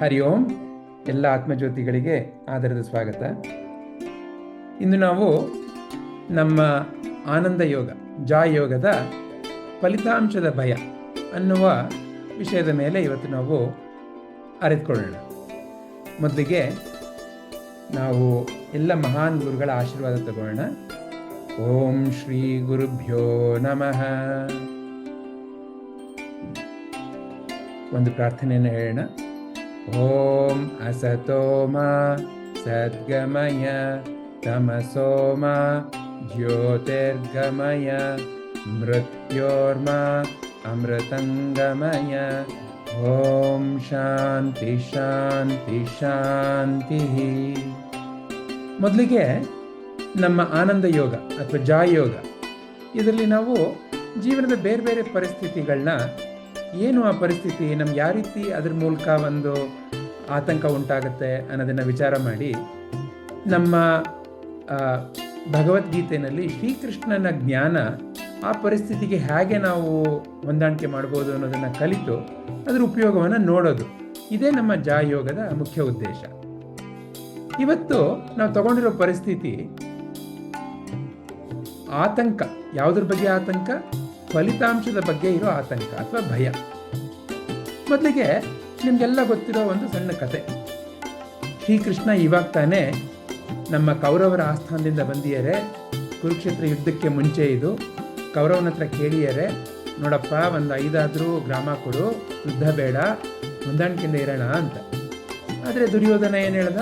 ಹರಿ ಓಂ. ಎಲ್ಲ ಆತ್ಮಜ್ಯೋತಿಗಳಿಗೆ ಆಧಾರದ ಸ್ವಾಗತ. ಇಂದು ನಾವು ನಮ್ಮ ಆನಂದ ಯೋಗ ಜಾಯ್ ಯೋಗದ ಫಲಿತಾಂಶದ ಭಯ ಅನ್ನುವ ವಿಷಯದ ಮೇಲೆ ಇವತ್ತು ನಾವು ಅರಿತುಕೊಳ್ಳೋಣ. ಮೊದಲಿಗೆ ನಾವು ಎಲ್ಲ ಮಹಾನ್ ಗುರುಗಳ ಆಶೀರ್ವಾದ ತಗೊಳ್ಳೋಣ ಓಂ ಶ್ರೀ ಗುರುಭ್ಯೋ ನಮಃ. ಒಂದು ಪ್ರಾರ್ಥನೆಯನ್ನು ಹೇಳೋಣ. ಓಂ ಅಸತೋಮ ಸದ್ಗಮಯ ತಮಸೋಮ ಜ್ಯೋತಿರ್ಗಮಯ ಮೃತ್ಯೋರ್ಮ ಅಮೃತಂಗಮಯ ಓಂ ಶಾಂತಿ ಶಾಂತಿ ಶಾಂತಿ ಮೊದಲಿಗೆ ನಮ್ಮ ಆನಂದ ಯೋಗ ಅಥವಾ ಜಾಯ ಯೋಗ. ಇದರಲ್ಲಿ ನಾವು ಜೀವನದ ಬೇರೆ ಬೇರೆ ಪರಿಸ್ಥಿತಿಗಳನ್ನ ಏನು ಆ ಪರಿಸ್ಥಿತಿ? ನಮ್ಗೆ ಯಾವ ರೀತಿ ಅದ್ರ ಮೂಲಕ ಒಂದು ಆತಂಕ ಉಂಟಾಗುತ್ತೆ ಅನ್ನೋದನ್ನು ವಿಚಾರ ಮಾಡಿ ನಮ್ಮ ಭಗವದ್ಗೀತೆಯಲ್ಲಿ ಶ್ರೀಕೃಷ್ಣನ ಜ್ಞಾನ ಆ ಪರಿಸ್ಥಿತಿಗೆ ಹೇಗೆ ನಾವು ಹೊಂದಾಣಿಕೆ ಮಾಡ್ಬೋದು ಅನ್ನೋದನ್ನು ಕಲಿತು ಅದರ ಉಪಯೋಗವನ್ನು ನೋಡೋದು. ಇದೇ ನಮ್ಮ ಜಾಯೋಗದ ಮುಖ್ಯ ಉದ್ದೇಶ. ಇವತ್ತು ನಾವು ತಗೊಂಡಿರೋ ಪರಿಸ್ಥಿತಿ ಆತಂಕ. ಯಾವುದ್ರ ಬಗ್ಗೆ ಆತಂಕ? ಫಲಿತಾಂಶದ ಬಗ್ಗೆ ಇರೋ ಆತಂಕ ಅಥವಾ ಭಯ? ಮೊದಲಿಗೆ ನಿಮಗೆಲ್ಲ ಗೊತ್ತಿರೋ ಒಂದು ಸಣ್ಣ ಕತೆ. ಶ್ರೀಕೃಷ್ಣ ಇವಾಗ ತಾನೇ ನಮ್ಮ ಕೌರವರ ಆಸ್ಥಾನದಿಂದ ಬಂದಿಯರೆ, ಕುರುಕ್ಷೇತ್ರ ಯುದ್ಧಕ್ಕೆ ಮುಂಚೆ ಇದು ಕೌರವನ ಹತ್ರ ಕೇಳಿಯರೆ, ನೋಡಪ್ಪ, ಒಂದು ಐದಾದರೂ ಗ್ರಾಮ ಕೊಡು, ಯುದ್ಧ ಬೇಡ, ಹೊಂದಾಣಿಕೆಯಿಂದ ಇರೋಣ ಅಂತ. ಆದರೆ ದುರ್ಯೋಧನ ಏನು ಹೇಳ್ದ?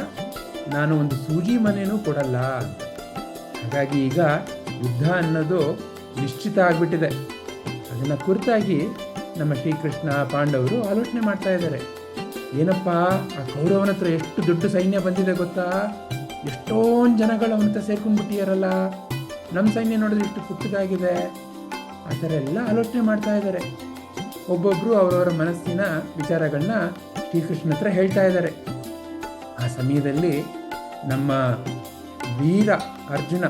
ನಾನು ಒಂದು ಸೂಜಿ ಮನೆಯೂ ಕೊಡಲ್ಲ ಹಾಗಾಗಿ ಈಗ ಯುದ್ಧ ಅನ್ನೋದು ನಿಶ್ಚಿತ ಆಗಿಬಿಟ್ಟಿದೆ. ಅದನ್ನು ಕುರಿತಾಗಿ ನಮ್ಮ ಶ್ರೀಕೃಷ್ಣ ಪಾಂಡವರು ಆಲೋಚನೆ ಮಾಡ್ತಾ ಇದ್ದಾರೆ. ಏನಪ್ಪ, ಆ ಕೌರವನ ಹತ್ರ ಎಷ್ಟು ದೊಡ್ಡ ಸೈನ್ಯ ಬಂದಿದೆ ಗೊತ್ತಾ? ಎಷ್ಟೊಂದು ಜನಗಳು ಅವನ ಹತ್ರ ಸೇರ್ಕೊಂಡ್ಬಿಟ್ಟಿಯಾರಲ್ಲ ನಮ್ಮ ಸೈನ್ಯ ನೋಡಿದ್ರೆ ಎಷ್ಟು ಪುಟ್ಟದಾಗಿದೆ ಆ ಥರ ಎಲ್ಲ ಆಲೋಚನೆ ಮಾಡ್ತಾ ಇದ್ದಾರೆ. ಒಬ್ಬೊಬ್ಬರು ಅವರವರ ಮನಸ್ಸಿನ ವಿಚಾರಗಳನ್ನ ಶ್ರೀಕೃಷ್ಣ ಹತ್ರ ಹೇಳ್ತಾ ಇದ್ದಾರೆ. ಆ ಸಮಯದಲ್ಲಿ ನಮ್ಮ ವೀರ ಅರ್ಜುನ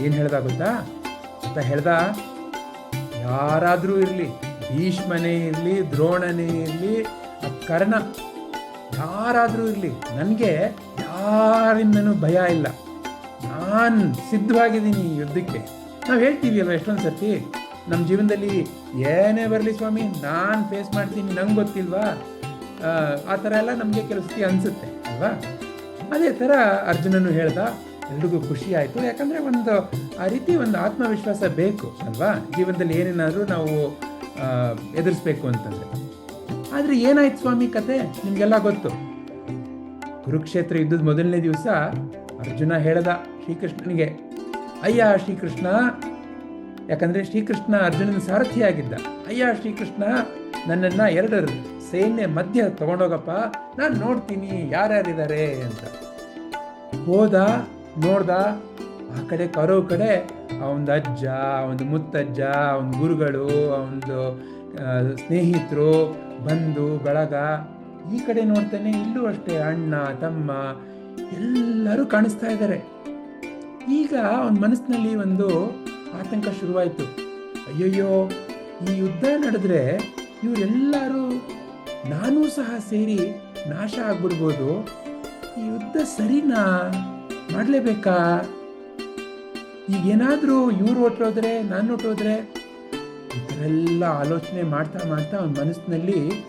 ಏನು ಹೇಳ್ದ ಗೊತ್ತಾ? ಅಂತ ಹೇಳ್ದ ಯಾರಾದರೂ ಇರಲಿ ಭೀಷ್ಮನೇ ಇರಲಿ ದ್ರೋಣನೇ ಇರಲಿ ಕರ್ಣ ಯಾರಾದರೂ ಇರಲಿ ನನಗೆ ಯಾರಿಂದನೂ ಭಯ ಇಲ್ಲ. ನಾನು ಸಿದ್ಧವಾಗಿದ್ದೀನಿ ಯುದ್ಧಕ್ಕೆ. ನಾವು ಹೇಳ್ತೀವಿ ಅಲ್ವಾ ಎಷ್ಟೊಂದು ಸರ್ತಿ? ನಮ್ಮ ಜೀವನದಲ್ಲಿ ಏನೇ ಬರಲಿ ಸ್ವಾಮಿ ನಾನು ಫೇಸ್ ಮಾಡ್ತೀನಿ ನಂಗೆ ಗೊತ್ತಿಲ್ವಾ? ಆ, ಥರ ಎಲ್ಲ ನಮಗೆ ಕೆಲಸಕ್ಕೆ ಸತಿ ಅನಿಸುತ್ತೆ ಅಲ್ವಾ? ಅದೇ ಥರ ಅರ್ಜುನನು ಹೇಳ್ದ ಎಲ್ರಿಗೂ ಖುಷಿ ಆಯಿತು. ಯಾಕಂದರೆ ಒಂದು, ಆ ರೀತಿ ಒಂದು ಆತ್ಮವಿಶ್ವಾಸ ಬೇಕು ಅಲ್ವಾ? ಜೀವನದಲ್ಲಿ ಏನೇನಾದರೂ ನಾವು ಎದುರಿಸ್ಬೇಕು ಅಂತಂದರೆ. ಆದರೆ ಏನಾಯ್ತು ಸ್ವಾಮಿ ಕತೆ? ನಿಮಗೆಲ್ಲ ಗೊತ್ತು. ಕುರುಕ್ಷೇತ್ರ ಯುದ್ಧದ ಮೊದಲನೇ ದಿವಸ ಅರ್ಜುನ ಹೇಳದ ಶ್ರೀಕೃಷ್ಣನಿಗೆ, ಅಯ್ಯ ಶ್ರೀಕೃಷ್ಣ! ಯಾಕಂದರೆ ಶ್ರೀಕೃಷ್ಣ ಅರ್ಜುನನ ಸಾರಥಿಯಾಗಿದ್ದ. ಅಯ್ಯ ಶ್ರೀಕೃಷ್ಣ, ನನ್ನನ್ನು ಎರಡು ಸೈನ್ಯ ಮಧ್ಯ ತಗೊಂಡೋಗಪ್ಪ. ನಾನು ನೋಡ್ತೀನಿ ಯಾರ್ಯಾರಿದ್ದಾರೆ ಅಂತ. ಹೋದ ನೋಡ್ದ, ಆ ಕಡೆ ಕರೋ ಕಡೆ ಅವನದು ಅಜ್ಜ ಒಂದು ಮುತ್ತಜ್ಜ ಅವನ ಗುರುಗಳು ಅವನದು ಸ್ನೇಹಿತರು ಬಂಧು ಬಳಗ, ಈ ಕಡೆ ನೋಡ್ತಾನೆ ಇಲ್ಲೂ ಅಷ್ಟೇ ಅಣ್ಣ, ತಮ್ಮ, ಎಲ್ಲರೂ ಕಾಣಿಸ್ತಾ ಇದ್ದಾರೆ. ಈಗ ಅವನ ಮನಸ್ಸಿನಲ್ಲಿ ಒಂದು ಆತಂಕ ಶುರುವಾಯಿತು. ಅಯ್ಯಯ್ಯೋ, ಈ ಯುದ್ಧ ನಡೆದ್ರೆ ಇವರೆಲ್ಲರೂ ನಾನೂ ಸಹ ಸೇರಿ ನಾಶ ಆಗ್ಬಿಡ್ಬೋದು. ಈ ಯುದ್ಧ ಸರಿನಾ? ಮಾಡಲೇಬೇಕಾ? ಈಗೇನಾದರೂ ಇವ್ರು ಹೊಟ್ಟೋದ್ರೆ ನಾನು ಹೊಟ್ಟೋದ್ರೆ ಎಲ್ಲ ಆಲೋಚನೆ ಮಾಡ್ತಾ ಮಾಡ್ತಾ ಅವನ ಮನಸ್ಸಿನಲ್ಲಿ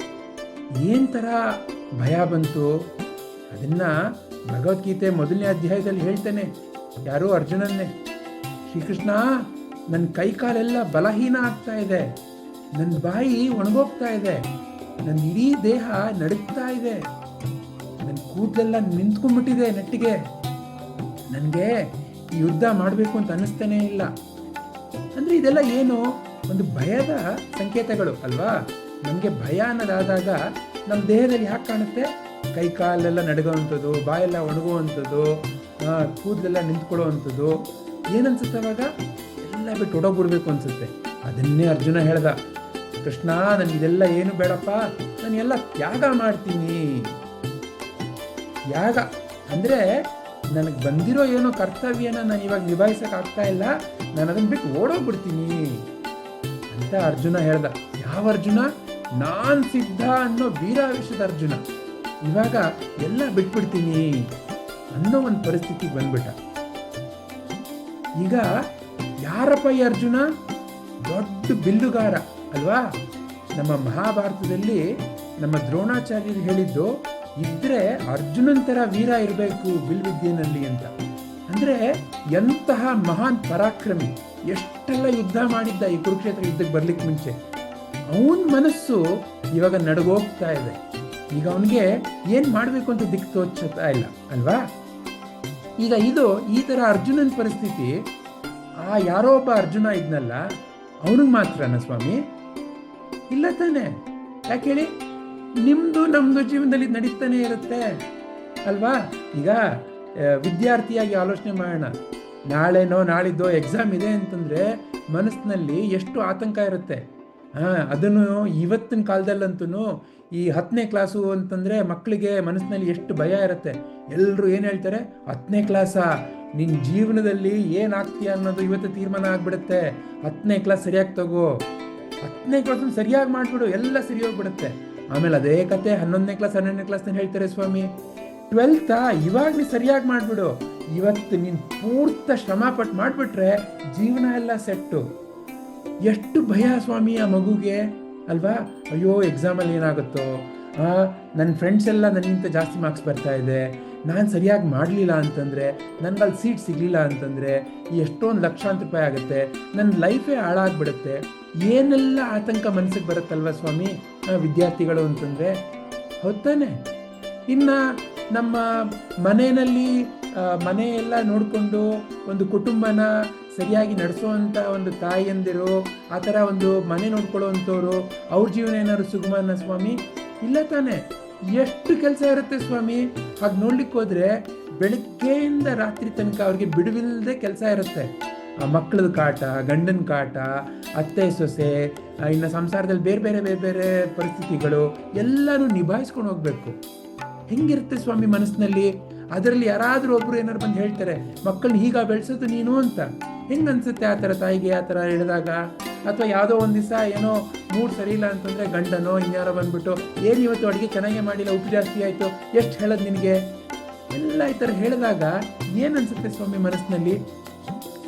ಏನು ಥರ ಭಯ ಬಂತು? ಅದನ್ನ ಭಗವದ್ಗೀತೆ ಮೊದಲನೇ ಅಧ್ಯಾಯದಲ್ಲಿ ಹೇಳ್ತೇನೆ. ಯಾರೋ ಅರ್ಜುನನ್ನೇ, ಶ್ರೀಕೃಷ್ಣ ನನ್ನ ಕೈ ಕಾಲೆಲ್ಲ ಬಲಹೀನ ಆಗ್ತಾ ಇದೆ. ನನ್ನ ಬಾಯಿ ಒಣಗೋಗ್ತಾ ಇದೆ. ನನ್ನ ಇಡೀ ದೇಹ ನಡುಗ್ತಾ ಇದೆ. ನನ್ನ ಕೂದಲೆಲ್ಲ ನಿಂತ್ಕೊಂಡ್ಬಿಟ್ಟಿದೆ ನೆಟ್ಟಿಗೆ. ನನಗೆ ಯುದ್ಧ ಮಾಡಬೇಕು ಅಂತ ಅನ್ನಿಸ್ತಾನೇ ಇಲ್ಲ. ಅಂದರೆ ಇದೆಲ್ಲ ಏನು ಒಂದು ಭಯದ ಸಂಕೇತಗಳು ಅಲ್ವಾ? ನಮಗೆ ಭಯ ಅನ್ನೋದಾದಾಗ ನಮ್ಮ ದೇಹದಲ್ಲಿ ಯಾಕೆ ಕಾಣುತ್ತೆ? ಕೈ ಕಾಲೆಲ್ಲ ನಡಗೋವಂಥದ್ದು ಬಾಯೆಲ್ಲ ಒಣಗುವಂಥದ್ದು ಕೂದಲೆಲ್ಲ ನಿಂತ್ಕೊಳ್ಳೋವಂಥದ್ದು ಏನನ್ಸುತ್ತೆ ಅವಾಗ? ಎಲ್ಲ ಬಿಟ್ಟು ಹೊಡೋಗ್ಬಿಡ್ಬೇಕು ಅನಿಸುತ್ತೆ. ಅದನ್ನೇ ಅರ್ಜುನ ಹೇಳ್ದ. ಕೃಷ್ಣ, ನನಗೆ ಇದೆಲ್ಲ ಏನು ಬೇಡಪ್ಪ? ನಾನು ಎಲ್ಲ ತ್ಯಾಗ ಮಾಡ್ತೀನಿ. ತ್ಯಾಗ ಅಂದರೆ ನನಗೆ ಬಂದಿರೋ ಏನೋ ಕರ್ತವ್ಯನ ನಾನು ಇವಾಗ ನಿಭಾಯಿಸಕ್ ಆಗ್ತಾ ಇಲ್ಲ, ನಾನು ಅದನ್ನ ಬಿಟ್ಟು ಓಡೋಗ್ಬಿಡ್ತೀನಿ ಅಂತ ಅರ್ಜುನ ಹೇಳ್ದ. ಯಾವ ಅರ್ಜುನ? ನಾನ್ ಸಿದ್ಧ ಅನ್ನೋ ವೀರಾವೇಶದ ಅರ್ಜುನ. ಇವಾಗ ಎಲ್ಲ ಬಿಟ್ಬಿಡ್ತೀನಿ ಅನ್ನೋ ಒಂದು ಪರಿಸ್ಥಿತಿಗೆ ಬಂದ್ಬಿಟ್ಟ. ಈಗ ಯಾರಪ್ಪ ಈ ಅರ್ಜುನ? ದೊಡ್ಡ ಬಿಲ್ಲುಗಾರ, ಅಲ್ವಾ? ನಮ್ಮ ಮಹಾಭಾರತದಲ್ಲಿ ನಮ್ಮ ದ್ರೋಣಾಚಾರ್ಯರು ಹೇಳಿದ್ದು ಇದ್ರೆ ಅರ್ಜುನನ್ ಥರ ವೀರ ಇರಬೇಕು ಬಿಲ್ವಿದ್ಯೆನಲ್ಲಿ ಅಂತ. ಅಂದ್ರೆ ಎಂತಹ ಮಹಾನ್ ಪರಾಕ್ರಮಿ. ಎಷ್ಟೆಲ್ಲ ಯುದ್ಧ ಮಾಡಿದ್ದ ಈ ಕುರುಕ್ಷೇತ್ರ ಯುದ್ಧಕ್ಕೆ ಬರ್ಲಿಕ್ಕೆ ಮುಂಚೆ. ಅವನ ಮನಸ್ಸು ಇವಾಗ ನಡಗೋಗ್ತಾ ಇದೆ. ಈಗ ಅವನಿಗೆ ಏನ್ ಮಾಡಬೇಕು ಅಂತ ದಿಕ್ಕು ತೋಚತಾ ಇಲ್ಲ, ಅಲ್ವಾ? ಈಗ ಇದು ಈ ತರ ಅರ್ಜುನನ ಪರಿಸ್ಥಿತಿ, ಆ ಯಾರೋ ಒಬ್ಬ ಅರ್ಜುನ ಇದ್ನಲ್ಲ, ಅವನಿಗೆ ಮಾತ್ರನ ಸ್ವಾಮಿ? ಇಲ್ಲ ತಾನೆ. ಯಾಕೆ ಹೇಳಿ? ನಿಮ್ದು ನಮ್ಮದು ಜೀವನದಲ್ಲಿ ನಡೀತಾನೆ ಇರುತ್ತೆ, ಅಲ್ವಾ? ಈಗ ವಿದ್ಯಾರ್ಥಿಯಾಗಿ ಆಲೋಚನೆ ಮಾಡೋಣ. ನಾಳೆನೋ, ನಾಳಿದ್ದೋ ಎಕ್ಸಾಮ್ ಇದೆ ಅಂತಂದ್ರೆ ಮನಸ್ಸಿನಲ್ಲಿ ಎಷ್ಟು ಆತಂಕ ಇರುತ್ತೆ. ಹಾಂ, ಅದನ್ನು ಇವತ್ತಿನ ಕಾಲದಲ್ಲಂತೂ ಈ ಹತ್ತನೇ ಕ್ಲಾಸು ಅಂತಂದ್ರೆ ಮಕ್ಕಳಿಗೆ ಮನಸ್ಸಿನಲ್ಲಿ ಎಷ್ಟು ಭಯ ಇರುತ್ತೆ. ಎಲ್ಲರೂ ಏನು ಹೇಳ್ತಾರೆ? ಹತ್ತನೇ ಕ್ಲಾಸಾ ನಿನ್ನ ಜೀವನದಲ್ಲಿ ಏನಾಗ್ತೀಯ ಅನ್ನೋದು ಇವತ್ತು ತೀರ್ಮಾನ ಆಗ್ಬಿಡುತ್ತೆ. ಹತ್ತನೇ ಕ್ಲಾಸ್ ಸರಿಯಾಗಿ ತಗೋ. ಹತ್ತನೇ ಕ್ಲಾಸ್ ಸರಿಯಾಗಿ ಮಾಡ್ಬಿಡು, ಎಲ್ಲ ಸರಿ ಹೋಗ್ಬಿಡುತ್ತೆ. ಆಮೇಲೆ ಅದೇ ಕತೆ ಹನ್ನೊಂದನೇ ಕ್ಲಾಸ್ ಹನ್ನೆರಡನೇ ಕ್ಲಾಸ್ ಹೇಳ್ತಾರೆ ಸ್ವಾಮಿ ಟ್ವೆಲ್ತಾ ಇವಾಗ ನೀ ಸರಿಯಾಗಿ ಮಾಡಿಬಿಡು. ಇವತ್ತು ನೀನು ಪೂರ್ತ ಶ್ರಮ ಪಟ್ಟು ಮಾಡಿಬಿಟ್ರೆ ಜೀವನ ಎಲ್ಲ ಸೆಟ್ಟು. ಎಷ್ಟು ಭಯ ಸ್ವಾಮಿ ಆ ಮಗುಗೆ. ಅಲ್ವಾ? ಅಯ್ಯೋ ಎಕ್ಸಾಮಲ್ಲಿ ಏನಾಗುತ್ತೋ? ನನ್ನ ಫ್ರೆಂಡ್ಸ್ ಎಲ್ಲ ನನಗಿಂತ ಜಾಸ್ತಿ ಮಾರ್ಕ್ಸ್ ಬರ್ತಾ ಇದೆ. ನಾನು ಸರಿಯಾಗಿ ಮಾಡಲಿಲ್ಲ ಅಂತಂದರೆ ನನಗಲ್ಲಿ ಸೀಟ್ ಸಿಗಲಿಲ್ಲ ಅಂತಂದರೆ ಎಷ್ಟೊಂದು ಲಕ್ಷಾಂತರ ರೂಪಾಯಿ ಆಗುತ್ತೆ. ನನ್ನ ಲೈಫೇ ಹಾಳಾಗ್ಬಿಡುತ್ತೆ. ಏನೆಲ್ಲ ಆತಂಕ ಮನಸ್ಸಿಗೆ ಬರುತ್ತಲ್ವ ಸ್ವಾಮಿ? ವಿದ್ಯಾರ್ಥಿಗಳು ಅಂತಂದರೆ ಹೊತ್ತಾನೆ ಇನ್ನು ನಮ್ಮ ಮನೆಯಲ್ಲಿ ಮನೆಯೆಲ್ಲ ನೋಡಿಕೊಂಡು ಒಂದು ಕುಟುಂಬನ ಸರಿಯಾಗಿ ನಡೆಸುವಂಥ ಒಂದು ತಾಯಿಯಂದಿರು, ಆ ಥರ ಒಂದು ಮನೆ ನೋಡ್ಕೊಳ್ಳೋವಂಥವ್ರು, ಅವ್ರ ಜೀವನ ಏನಾದ್ರು ಸುಗಮನ ಸ್ವಾಮಿ? ಇಲ್ಲ ತಾನೆ. ಎಷ್ಟು ಕೆಲಸ ಇರುತ್ತೆ ಸ್ವಾಮಿ? ಹಾಗೆ ನೋಡ್ಲಿಕ್ಕೆ ಹೋದರೆ ಬೆಳಗ್ಗೆಯಿಂದ ರಾತ್ರಿ ತನಕ ಅವ್ರಿಗೆ ಬಿಡುವಿಲ್ಲದೆ ಕೆಲಸ ಇರುತ್ತೆ. ಆ ಮಕ್ಕಳದ ಕಾಟ, ಗಂಡನ ಕಾಟ ಅತ್ತೆ, ಸೊಸೆ ಇನ್ನು ಸಂಸಾರದಲ್ಲಿ ಬೇರೆ ಬೇರೆ ಬೇರೆ ಬೇರೆ ಪರಿಸ್ಥಿತಿಗಳು ಎಲ್ಲನೂ ನಿಭಾಯಿಸ್ಕೊಂಡು ಹೋಗ್ಬೇಕು. ಹೆಂಗಿರುತ್ತೆ ಸ್ವಾಮಿ ಮನಸ್ಸಿನಲ್ಲಿ? ಅದರಲ್ಲಿ ಯಾರಾದರೂ ಒಬ್ಬರು ಏನಾರು ಬಂದು ಹೇಳ್ತಾರೆ, ಮಕ್ಕಳನ್ನ ಈಗ ಬೆಳೆಸೋದು ನೀನು ಅಂತ. ಹೆಂಗೆ ಅನ್ಸುತ್ತೆ ಆ ಥರ ತಾಯಿಗೆ, ಆ ಥರ ಹೇಳಿದಾಗ? ಅಥವಾ ಯಾವುದೋ ಒಂದು ದಿವಸ ಏನೋ ಮೂಡ್ ಸರಿ ಇಲ್ಲ ಅಂತಂದರೆ ಗಂಡನೋ ಇನ್ಯಾರೋ ಬಂದ್ಬಿಟ್ಟು, ಏನು ಇವತ್ತು ಅಡುಗೆ ಚೆನ್ನಾಗೇ ಮಾಡಿಲ್ಲ, ಉಪ್ಪು ಜಾಸ್ತಿ ಆಯಿತು, ಎಷ್ಟು ಹೇಳೋದು ನಿನಗೆ? ಎಲ್ಲ ಈ ಥರ ಹೇಳಿದಾಗ ಏನು ಅನ್ಸುತ್ತೆ ಸ್ವಾಮಿ ಮನಸ್ಸಿನಲ್ಲಿ?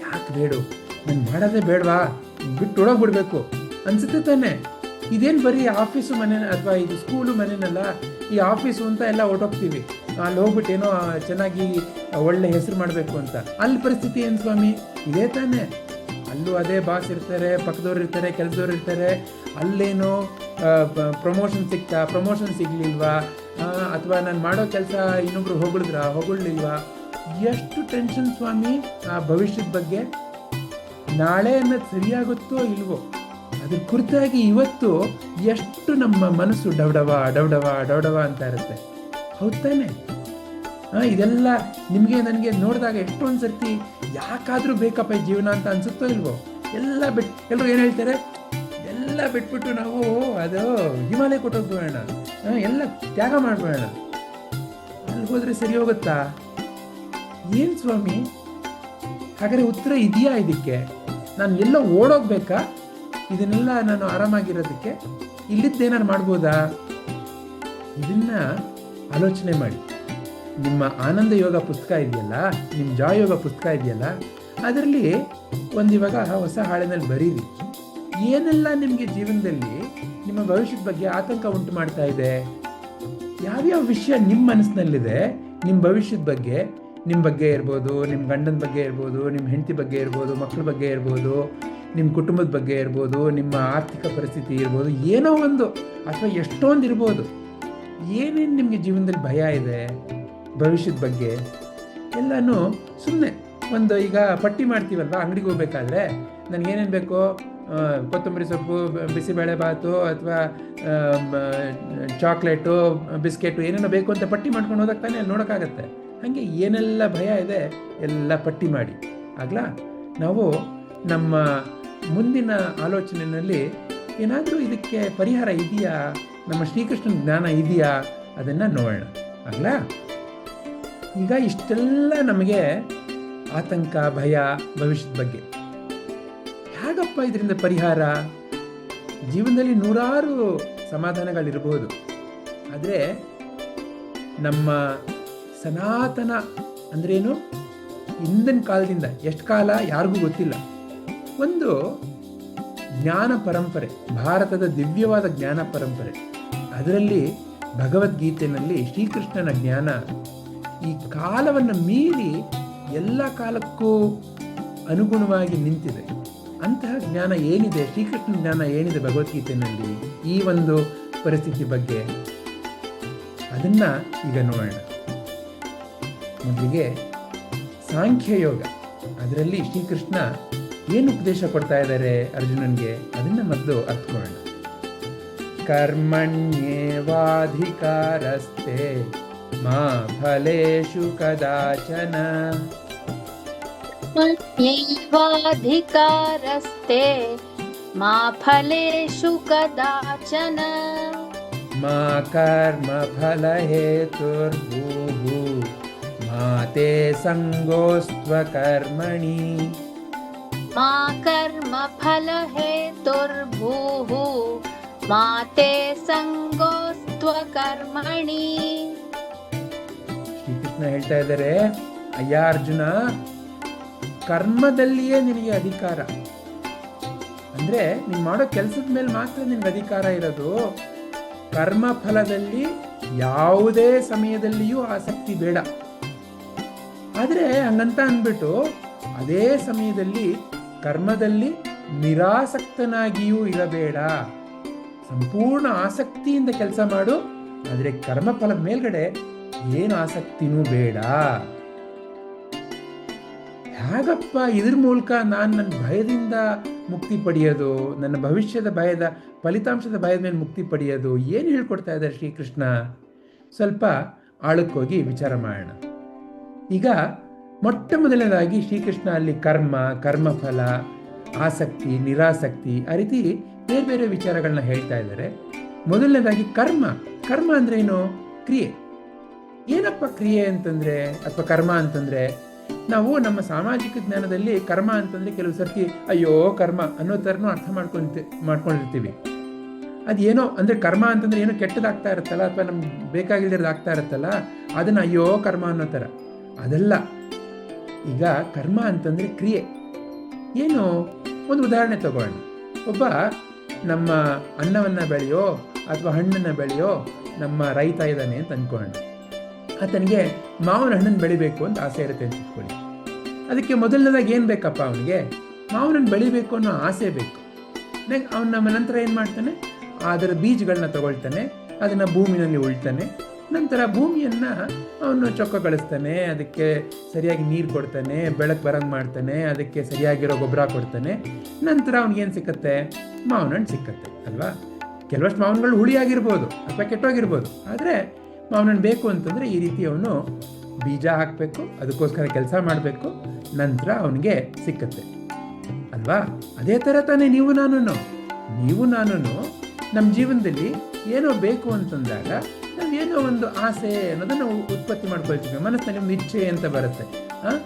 ಯಾಕೆ ಬೇಡು? ನಾನು ಮಾಡೋದೇ ಬೇಡವಾ? ಬಿಟ್ಟು ಒಳಗ್ಬಿಡ್ಬೇಕು ಅನ್ಸುತ್ತೆ ತಾನೆ. ಇದೇನು ಬರೀ ಆಫೀಸು ಮನೆ ಅಥವಾ ಇದು ಸ್ಕೂಲು ಮನೆನಲ್ಲ, ಈ ಆಫೀಸು ಅಂತ ಎಲ್ಲ ಹೊರಟೋಗ್ತೀವಿ. ಅಲ್ಲಿ ಹೋಗ್ಬಿಟ್ಟು ಏನೋ ಚೆನ್ನಾಗಿ ಒಳ್ಳೆ ಹೆಸರು ಮಾಡಬೇಕು ಅಂತ. ಅಲ್ಲಿ ಪರಿಸ್ಥಿತಿ ಏನು ಸ್ವಾಮಿ? ಇದೇ ತಾನೆ. ಅಲ್ಲೂ ಅದೇ ಬಾಸ್ ಇರ್ತಾರೆ, ಪಕ್ಕದವ್ರು ಇರ್ತಾರೆ, ಕೆಲಸದವ್ರು ಇರ್ತಾರೆ. ಅಲ್ಲೇನೋ ಪ್ರಮೋಷನ್ ಸಿಗ್ತಾ ಪ್ರಮೋಷನ್ ಸಿಗ್ಲಿಲ್ವಾ? ಅಥವಾ ನಾನು ಮಾಡೋ ಕೆಲಸ ಇನ್ನೊಬ್ರು ಹೊಗಳಿದ್ರ? ಹೊಗಳಿಲ್ವಾ ಎಷ್ಟು ಟೆನ್ಷನ್ ಸ್ವಾಮಿ, ಆ ಭವಿಷ್ಯದ ಬಗ್ಗೆ? ನಾಳೆ ಅನ್ನೋದು ಸರಿಯಾಗುತ್ತೋ ಇಲ್ವೋ? ಅದ್ರ ಕುರಿತಾಗಿ ಇವತ್ತು ಎಷ್ಟು ನಮ್ಮ ಮನಸ್ಸು ಡವಡವ ಡವಡವ ಡವಡವ ಅಂತ ಇರುತ್ತೆ. ಹೌದ್ ತಾನೆ? ಆ, ಇದೆಲ್ಲ ನಿಮಗೆ ನನಗೆ ನೋಡಿದಾಗ ಎಷ್ಟೊಂದು ಸರ್ತಿ ಯಾಕಾದರೂ ಬೇಕಪ್ಪ ಈ ಜೀವನ ಅಂತ ಅನಿಸುತ್ತೋ ಇಲ್ವೋ? ಎಲ್ಲ ಬಿಟ್ಟು ಎಲ್ಲರೂ ಏನು ಹೇಳ್ತಾರೆ? ಎಲ್ಲ ಬಿಟ್ಬಿಟ್ಟು ನಾವು ಅದು ಹಿಮಾಲಯ ಕೊಟ್ಟೋಗ್ಬೇಡ ಎಲ್ಲ ತ್ಯಾಗ ಮಾಡ್ಬೇಡ ಅಲ್ಲಿ ಹೋದ್ರೆ ಸರಿ ಹೋಗುತ್ತಾ? ಏನ್ ಸ್ವಾಮಿ? ಹಾಗಾದ್ರೆ ಉತ್ತರ ಇದೆಯಾ ಇದಕ್ಕೆ? ನಾನು ಎಲ್ಲ ಓಡೋಗ್ಬೇಕಾ? ಇದನ್ನೆಲ್ಲ ನಾನು ಆರಾಮಾಗಿರೋದಕ್ಕೆ ಇಲ್ಲಿದ್ದೇನಾರು ಮಾಡ್ಬೋದಾ? ಇದನ್ನ ಆಲೋಚನೆ ಮಾಡಿ. ನಿಮ್ಮ ಆನಂದ ಯೋಗ ಪುಸ್ತಕ ಇದೆಯಲ್ಲ, ನಿಮ್ಮ ಜಾಯ್ ಯೋಗ ಪುಸ್ತಕ ಇದೆಯಲ್ಲ, ಅದರಲ್ಲಿ ಒಂದು ಇವಾಗ ಹೊಸ ಹಾಳಿನಲ್ಲಿ ಬರೀರಿ. ಏನೆಲ್ಲ ನಿಮಗೆ ಜೀವನದಲ್ಲಿ ನಿಮ್ಮ ಭವಿಷ್ಯದ ಬಗ್ಗೆ ಆತಂಕ ಉಂಟು ಮಾಡ್ತಾ ಇದೆ? ಯಾವ್ಯಾವ ವಿಷಯ ನಿಮ್ಮ ಮನಸ್ಸಿನಲ್ಲಿದೆ, ನಿಮ್ಮ ಭವಿಷ್ಯದ ಬಗ್ಗೆ ನಿಮ್ಮ ಬಗ್ಗೆ ಇರ್ಬೋದು, ನಿಮ್ಮ ಗಂಡನ ಬಗ್ಗೆ ಇರ್ಬೋದು, ನಿಮ್ಮ ಹೆಂಡತಿ ಬಗ್ಗೆ ಇರ್ಬೋದು ಮಕ್ಕಳ ಬಗ್ಗೆ ಇರ್ಬೋದು, ನಿಮ್ಮ ಕುಟುಂಬದ ಬಗ್ಗೆ ಇರ್ಬೋದು, ನಿಮ್ಮ ಆರ್ಥಿಕ ಪರಿಸ್ಥಿತಿ ಇರ್ಬೋದು, ಏನೋ ಒಂದು ಅಥವಾ ಎಷ್ಟೊಂದು ಇರ್ಬೋದು. ಏನೇನು ನಿಮಗೆ ಜೀವನದಲ್ಲಿ ಭಯ ಇದೆ, ಭವಿಷ್ಯದ ಬಗ್ಗೆ, ಎಲ್ಲನೂ ಸುಮ್ಮನೆ ಒಂದು ಈಗ ಪಟ್ಟಿ ಮಾಡ್ತೀವಲ್ವ, ಅಂಗಡಿಗೆ ಹೋಗ್ಬೇಕಾದ್ರೆ ನನಗೇನೇನು ಬೇಕು ಕೊತ್ತಂಬರಿ ಸೊಪ್ಪು, ಬಿಸಿಬೇಳೆ ಬಾತು ಅಥವಾ ಚಾಕ್ಲೇಟು, ಬಿಸ್ಕೆಟು ಏನೇನೋ ಬೇಕು ಅಂತ ಪಟ್ಟಿ ಮಾಡ್ಕೊಂಡು ಹೋದಾಗ ತಾನೇ ನೋಡೋಕ್ಕಾಗತ್ತೆ. ಹಾಗೆ ಏನೆಲ್ಲ ಭಯ ಇದೆ ಎಲ್ಲ ಪಟ್ಟಿ ಮಾಡಿ. ಆಗ್ಲಾ? ನಾವು ನಮ್ಮ ಮುಂದಿನ ಆಲೋಚನೆಯಲ್ಲಿ ಏನಾದರೂ ಇದಕ್ಕೆ ಪರಿಹಾರ ಇದೆಯಾ? ನಮ್ಮ ಶ್ರೀಕೃಷ್ಣನ ಜ್ಞಾನ ಇದೆಯಾ? ಅದನ್ನು ನೋಡೋಣ. ಆಗ್ಲಾ? ಈಗ ಇಷ್ಟೆಲ್ಲ ನಮಗೆ ಆತಂಕ, ಭಯ, ಭವಿಷ್ಯದ ಬಗ್ಗೆ. ಹೇಗಪ್ಪ ಇದರಿಂದ ಪರಿಹಾರ? ಜೀವನದಲ್ಲಿ ನೂರಾರು ಸಮಾಧಾನಗಳಿರ್ಬೋದು. ಆದರೆ ನಮ್ಮ ಸನಾತನ ಅಂದ್ರೇನು? ಹಿಂದಿನ ಕಾಲದಿಂದ, ಎಷ್ಟು ಕಾಲ ಯಾರಿಗೂ ಗೊತ್ತಿಲ್ಲ. ಒಂದು ಜ್ಞಾನ ಪರಂಪರೆ, ಭಾರತದ ದಿವ್ಯವಾದ ಜ್ಞಾನ ಪರಂಪರೆ. ಅದರಲ್ಲಿ ಭಗವದ್ಗೀತೆಯಲ್ಲಿ ಶ್ರೀಕೃಷ್ಣನ ಜ್ಞಾನ. ಈ ಕಾಲವನ್ನು ಮೀರಿ ಎಲ್ಲ ಕಾಲಕ್ಕೂ ಅನುಗುಣವಾಗಿ ನಿಂತಿದೆ. ಅಂತಹ ಜ್ಞಾನ ಏನಿದೆ? ಶ್ರೀಕೃಷ್ಣ ಜ್ಞಾನ ಏನಿದೆ ಭಗವದ್ಗೀತೆಯಲ್ಲಿ ಈ ಒಂದು ಪರಿಸ್ಥಿತಿ ಬಗ್ಗೆ. ಅದನ್ನು ಈಗ ನೋಡೋಣ. ಮೊದಲಿಗೆ ಸಾಂಖ್ಯಯೋಗ ಅದರಲ್ಲಿ ಶ್ರೀಕೃಷ್ಣ ಏನು ಉಪದೇಶ ಕೊಡ್ತಾ ಇದ್ದಾರೆ ಅರ್ಜುನನ್ಗೆ? ಅದನ್ನು ಮೊದಲು ಅರ್ಥಕೊಳ್ಳೋಣ ಕರ್ಮಣ್ಯೇವಾಧಿಕಾರಸ್ತೆ ಮಾ ಫಲೇಶು ಕದಾಚನ. ಕರ್ಮಣ್ಯೇವಾಧಿಕಾರಸ್ತೆ ಮಾ ಫಲೇಶು ಕದಾಚನ. ಮಾ ಕರ್ಮ ಮಾ ತೇ ಸಂಗೋಸ್ತ್ವ ಕರ್ಮಣಿ मा कर्मफलहेतुर्भूः मा ते सङ्गोस्त्वकर्मणि ಶ್ರೀಕೃಷ್ಣ ಹೇಳ್ತಾ ಇದ್ದಾರೆ ಅಯ್ಯ ಅರ್ಜುನ ಕರ್ಮದಲ್ಲಿಯೇ ನಿನಗೆ ಅಧಿಕಾರ ಅಂದ್ರೆ ನೀನು ಮಾಡೋ ಕೆಲಸದ ಮೇಲೆ ಮಾತ್ರ ನಿನಗೆ ಅಧಿಕಾರ ಇರೋದು ಕರ್ಮ ಫಲದಲ್ಲಿ ಯಾವುದೇ ಸಮಯದಲ್ಲಿಯೂ ಆಸಕ್ತಿ ಬೇಡ ಆದರೆ ಹಂಗಂತ ಅಂದ್ಬಿಟ್ಟು ಅದೇ ಸಮಯದಲ್ಲಿ ಕರ್ಮದಲ್ಲಿ ನಿರಾಸಕ್ತನಾಗಿಯೂ ಇರಬೇಡ. ಸಂಪೂರ್ಣ ಆಸಕ್ತಿಯಿಂದ ಕೆಲಸ ಮಾಡು, ಆದರೆ ಕರ್ಮಫಲದ ಮೇಲ್ಗಡೆ ಏನು ಆಸಕ್ತಿನೂ ಬೇಡ. ಹೇಗಪ್ಪ ಇದ್ರ ಮೂಲಕ ನಾನು ನನ್ನ ಭಯದಿಂದ ಮುಕ್ತಿ ಪಡೆಯೋದು, ನನ್ನ ಭವಿಷ್ಯದ ಭಯದ ಫಲಿತಾಂಶದ ಭಯದ ಮೇಲೆ ಮುಕ್ತಿ ಪಡೆಯೋದು, ಏನು ಹೇಳ್ಕೊಡ್ತಾ ಇದ್ದಾರೆ ಶ್ರೀಕೃಷ್ಣ? ಸ್ವಲ್ಪ ಆಳಕ್ಕೋಗಿ ವಿಚಾರ ಮಾಡೋಣ. ಈಗ ಮೊಟ್ಟ ಮೊದಲನೇದಾಗಿ ಶ್ರೀಕೃಷ್ಣ ಅಲ್ಲಿ ಕರ್ಮ, ಕರ್ಮಫಲ, ಆಸಕ್ತಿ, ನಿರಾಸಕ್ತಿ, ಆ ರೀತಿ ಬೇರೆ ಬೇರೆ ವಿಚಾರಗಳನ್ನ ಹೇಳ್ತಾ ಇದ್ದಾರೆ. ಮೊದಲನೇದಾಗಿ ಕರ್ಮ. ಕರ್ಮ ಅಂದ್ರೆ ಏನು? ಕ್ರಿಯೆ. ಏನಪ್ಪ ಕ್ರಿಯೆ ಅಂತಂದ್ರೆ ಅಥವಾ ಕರ್ಮ ಅಂತಂದ್ರೆ? ನಾವು ನಮ್ಮ ಸಾಮಾಜಿಕ ಜ್ಞಾನದಲ್ಲಿ ಕರ್ಮ ಅಂತಂದ್ರೆ ಕೆಲವು ಸರ್ತಿ ಅಯ್ಯೋ ಕರ್ಮ ಅನ್ನೋ ಥರನೂ ಅರ್ಥ ಮಾಡ್ಕೊಂತ ಮಾಡ್ಕೊಂಡಿರ್ತೀವಿ. ಅದೇನೋ ಅಂದ್ರೆ ಕರ್ಮ ಅಂತಂದ್ರೆ ಏನೋ ಕೆಟ್ಟದಾಗ್ತಾ ಇರುತ್ತಲ್ಲ ಅಥವಾ ನಮ್ಗೆ ಬೇಕಾಗಿಲ್ದಿರೋದು ಆಗ್ತಾ ಇರುತ್ತಲ್ಲ, ಅದನ್ನ ಅಯ್ಯೋ ಕರ್ಮ ಅನ್ನೋ ಥರ. ಅದಲ್ಲ. ಈಗ ಕರ್ಮ ಅಂತಂದರೆ ಕ್ರಿಯೆ. ಏನು? ಒಂದು ಉದಾಹರಣೆ ತಗೊಳ್ಳೋಣ ಒಬ್ಬ ನಮ್ಮ ಅನ್ನವನ್ನು ಬೆಳೆಯೋ ಅಥವಾ ಹಣ್ಣನ್ನು ಬೆಳೆಯೋ ನಮ್ಮ ರೈತ ಇದ್ದಾನೆ ಅಂತ ಅಂದ್ಕೊಳ್ಳೋಣ ಆತನಿಗೆ ಮಾವಿನ ಹಣ್ಣನ್ನು ಬೆಳಿಬೇಕು ಅಂತ ಆಸೆ ಇರುತ್ತೆ ಅಂತ ಇಟ್ಕೊಳ್ಳಿ ಅದಕ್ಕೆ ಮೊದಲನೇದಾಗಿ ಏನು ಬೇಕಪ್ಪ ಅವನಿಗೆ? ಮಾವನನ್ನು ಬೆಳಿಬೇಕು ಅನ್ನೋ ಆಸೆ ಬೇಕು. ನೆಕ್ ಅವನ ನಮ್ಮ ನಂತರ ಏನು ಮಾಡ್ತಾನೆ? ಅದರ ಬೀಜಗಳನ್ನ ತಗೊಳ್ತಾನೆ. ಅದನ್ನು ಭೂಮಿನಲ್ಲಿ ಉಳ್ತಾನೆ. ನಂತರ ಭೂಮಿಯನ್ನು ಅವನು ಚೊಕ್ಕಗೊಳಿಸ್ತಾನೆ ಅದಕ್ಕೆ ಸರಿಯಾಗಿ ನೀರು ಕೊಡ್ತಾನೆ, ಬೆಳಕು ಬರಂಗೆ ಮಾಡ್ತಾನೆ, ಅದಕ್ಕೆ ಸರಿಯಾಗಿರೋ ಗೊಬ್ಬರ ಕೊಡ್ತಾನೆ. ನಂತರ ಅವ್ನಿಗೇನು ಸಿಕ್ಕತ್ತೆ? ಮಾವಿನ ಹಣ್ಣು ಸಿಕ್ಕತ್ತೆ, ಅಲ್ವಾ? ಕೆಲವಷ್ಟು ಮಾವಿನಗಳು ಹುಳಿಯಾಗಿರ್ಬೋದು ಅಥವಾ ಕೆಟ್ಟೋಗಿರ್ಬೋದು. ಆದರೆ ಮಾವಿನ ಹಣ್ಣು ಬೇಕು ಅಂತಂದರೆ ಈ ರೀತಿ ಅವನು ಬೀಜ ಹಾಕಬೇಕು, ಅದಕ್ಕೋಸ್ಕರ ಕೆಲಸ ಮಾಡಬೇಕು, ನಂತರ ಅವನಿಗೆ ಸಿಕ್ಕತ್ತೆ. ಅಲ್ವಾ? ಅದೇ ಥರ ತಾನೇ ನೀವು ನಾನು ನೀವು ನಾನು ನಮ್ಮ ಜೀವನದಲ್ಲಿ ಏನೋ ಬೇಕು ಅಂತಂದಾಗ ನಾವು ಏನೋ ಒಂದು ಆಸೆ ಅನ್ನೋದನ್ನು ಉತ್ಪತ್ತಿ ಮಾಡ್ಕೊಳ್ತೀವಿ. ಮನಸ್ಸಿನಲ್ಲಿ ಒಂದು ಇಚ್ಛೆ ಅಂತ ಬರುತ್ತೆ. ಹಾಂ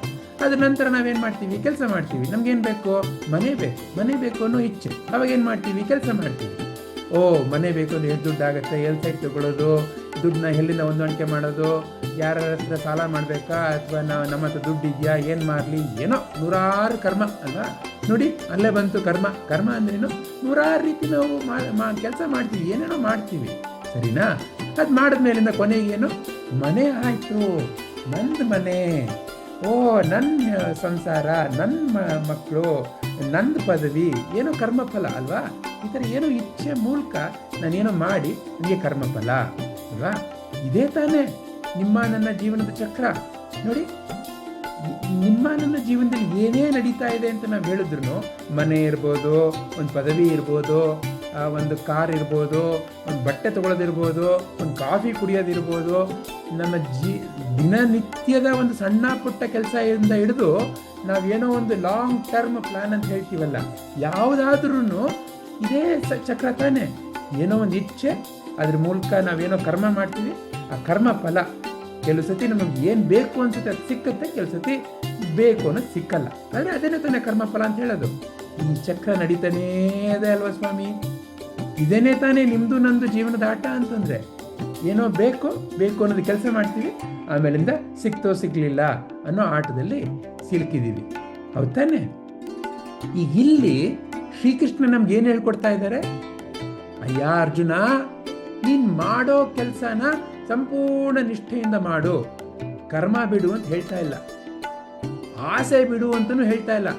ಅದ್ರ ನಂತರ ನಾವೇನು ಮಾಡ್ತೀವಿ? ಕೆಲಸ ಮಾಡ್ತೀವಿ. ನಮ್ಗೇನು ಬೇಕು? ಮನೆ ಬೇಕು. ಮನೆ ಬೇಕು ಅನ್ನೋ ಇಚ್ಛೆ. ಅವಾಗ ಏನು ಮಾಡ್ತೀವಿ? ಕೆಲಸ ಮಾಡ್ತೀವಿ. ಓ, ಮನೆ ಬೇಕು ಅಂದ್ರೆ ಎಷ್ಟು ದುಡ್ಡು ಆಗುತ್ತೆ? ಎಲ್ಲಿ ಸೈಟ್ ತಗೊಳ್ಳೋದು ದುಡ್ಡನ್ನ ಎಲ್ಲಿಂದ ಹೊಂದಾಣಿಕೆ ಮಾಡೋದು? ಯಾರ ಹತ್ರ ಸಾಲ ಮಾಡಬೇಕಾ? ಅಥವಾ ನಾವು ನಮ್ಮ ಹತ್ರ ದುಡ್ಡು ಇದೆಯಾ? ಏನು ಮಾಡಲಿ? ಏನೋ ನೂರಾರು ಕರ್ಮ, ಅಲ್ವಾ? ನೋಡಿ, ಅಲ್ಲೇ ಬಂತು ಕರ್ಮ. ಕರ್ಮ ಅಂದ್ರೇನು ನೂರಾರು ರೀತಿ ನಾವು ಮಾ ಕೆಲಸ ಮಾಡ್ತೀವಿ. ಏನೇನೋ ಮಾಡ್ತೀವಿ. ಸರಿನಾ? ಅದು ಮಾಡಿದ್ಮೇಲಿಂದ ಏನು? ಮನೆ ಆಯಿತು. ನಂದು ಮನೆ. ಓ ನನ್ನ ಸಂಸಾರ ನನ್ನ ಮಕ್ಕಳು ನಂದು ಪದವಿ. ಏನೋ ಕರ್ಮಫಲ ಅಲ್ವಾ? ಈ ಥರ ಏನೋ ಇಚ್ಛೆ ಮೂಲಕ ನಾನೇನೋ ಮಾಡಿ ನನಗೆ ಕರ್ಮಫಲ, ಅಲ್ವಾ? ಇದೇ ತಾನೇ ನಿಮ್ಮ ನನ್ನ ಜೀವನದ ಚಕ್ರ. ನೋಡಿ, ನಿಮ್ಮ ನನ್ನ ಜೀವನದಲ್ಲಿ ಏನೇ ನಡೀತಾ ಇದೆ ಅಂತ ನಾವು ಹೇಳಿದ್ರು ಮನೆ ಇರ್ಬೋದು, ಒಂದು ಪದವಿ ಇರ್ಬೋದು ಒಂದು ಕಾರ್ ಇರ್ಬೋದು, ಒಂದು ಬಟ್ಟೆ ತೊಗೊಳೋದಿರ್ಬೋದು, ಒಂದು ಕಾಫಿ ಕುಡಿಯೋದಿರ್ಬೋದು ನಮ್ಮ ಜೀ, ದಿನನಿತ್ಯದ ಒಂದು ಸಣ್ಣ ಪುಟ್ಟ ಕೆಲಸದಿಂದ ಹಿಡಿದು ನಾವೇನೋ ಒಂದು ಲಾಂಗ್ ಟರ್ಮ್ ಪ್ಲ್ಯಾನ್ ಅಂತ ಹೇಳ್ತೀವಲ್ಲ ಯಾವುದಾದ್ರೂ ಇದೇ ಚಕ್ರ ತಾನೇ. ಏನೋ ಒಂದು ಇಚ್ಛೆ, ಅದ್ರ ಮೂಲಕ ನಾವೇನೋ ಕರ್ಮ ಮಾಡ್ತೀವಿ, ಆ ಕರ್ಮ ಫಲ. ಕೆಲವು ಸತಿ ನಮಗೆ ಏನು ಬೇಕು ಅನ್ಸುತ್ತೆ ಅದು ಸಿಕ್ಕತ್ತೆ, ಕೆಲವು ಸತಿ ಬೇಕು ಅನ್ನೋದು ಸಿಕ್ಕಲ್ಲ. ಆದರೆ ಅದೇನೇ ತಾನೇ ಕರ್ಮ ಫಲ ಅಂತ ಹೇಳೋದು. ಈ ಚಕ್ರ ನಡೀತಾನೇ ಅದೇ ಅಲ್ವಾ ಸ್ವಾಮಿ? ಇದೇನೇ ತಾನೇ ನಿಮ್ಮದು ನಂದು ಜೀವನದ ಆಟ ಅಂತಂದರೆ. ಏನೋ ಬೇಕು ಬೇಕು ಅನ್ನೋದು ಕೆಲಸ ಮಾಡ್ತೀವಿ, ಆಮೇಲಿಂದ ಸಿಕ್ತೋ ಸಿಗ್ಲಿಲ್ಲ ಅನ್ನೋ ಆಟದಲ್ಲಿ ಸಿಲುಕಿದ್ದೀವಿ. ಹೌದ್ ತಾನೆ? ಈಗ ಇಲ್ಲಿ ಶ್ರೀಕೃಷ್ಣ ನಮ್ಗೆ ಏನು ಹೇಳ್ಕೊಡ್ತಾ ಇದ್ದಾರೆ? ಅಯ್ಯ ಅರ್ಜುನ, ನೀನ್ ಮಾಡೋ ಕೆಲಸನ ಸಂಪೂರ್ಣ ನಿಷ್ಠೆಯಿಂದ ಮಾಡು. ಕರ್ಮ ಬಿಡು ಅಂತ ಹೇಳ್ತಾ ಇಲ್ಲ. ಆಸೆ ಬಿಡು ಅಂತಲೂ ಹೇಳ್ತಾ ಇಲ್ಲ.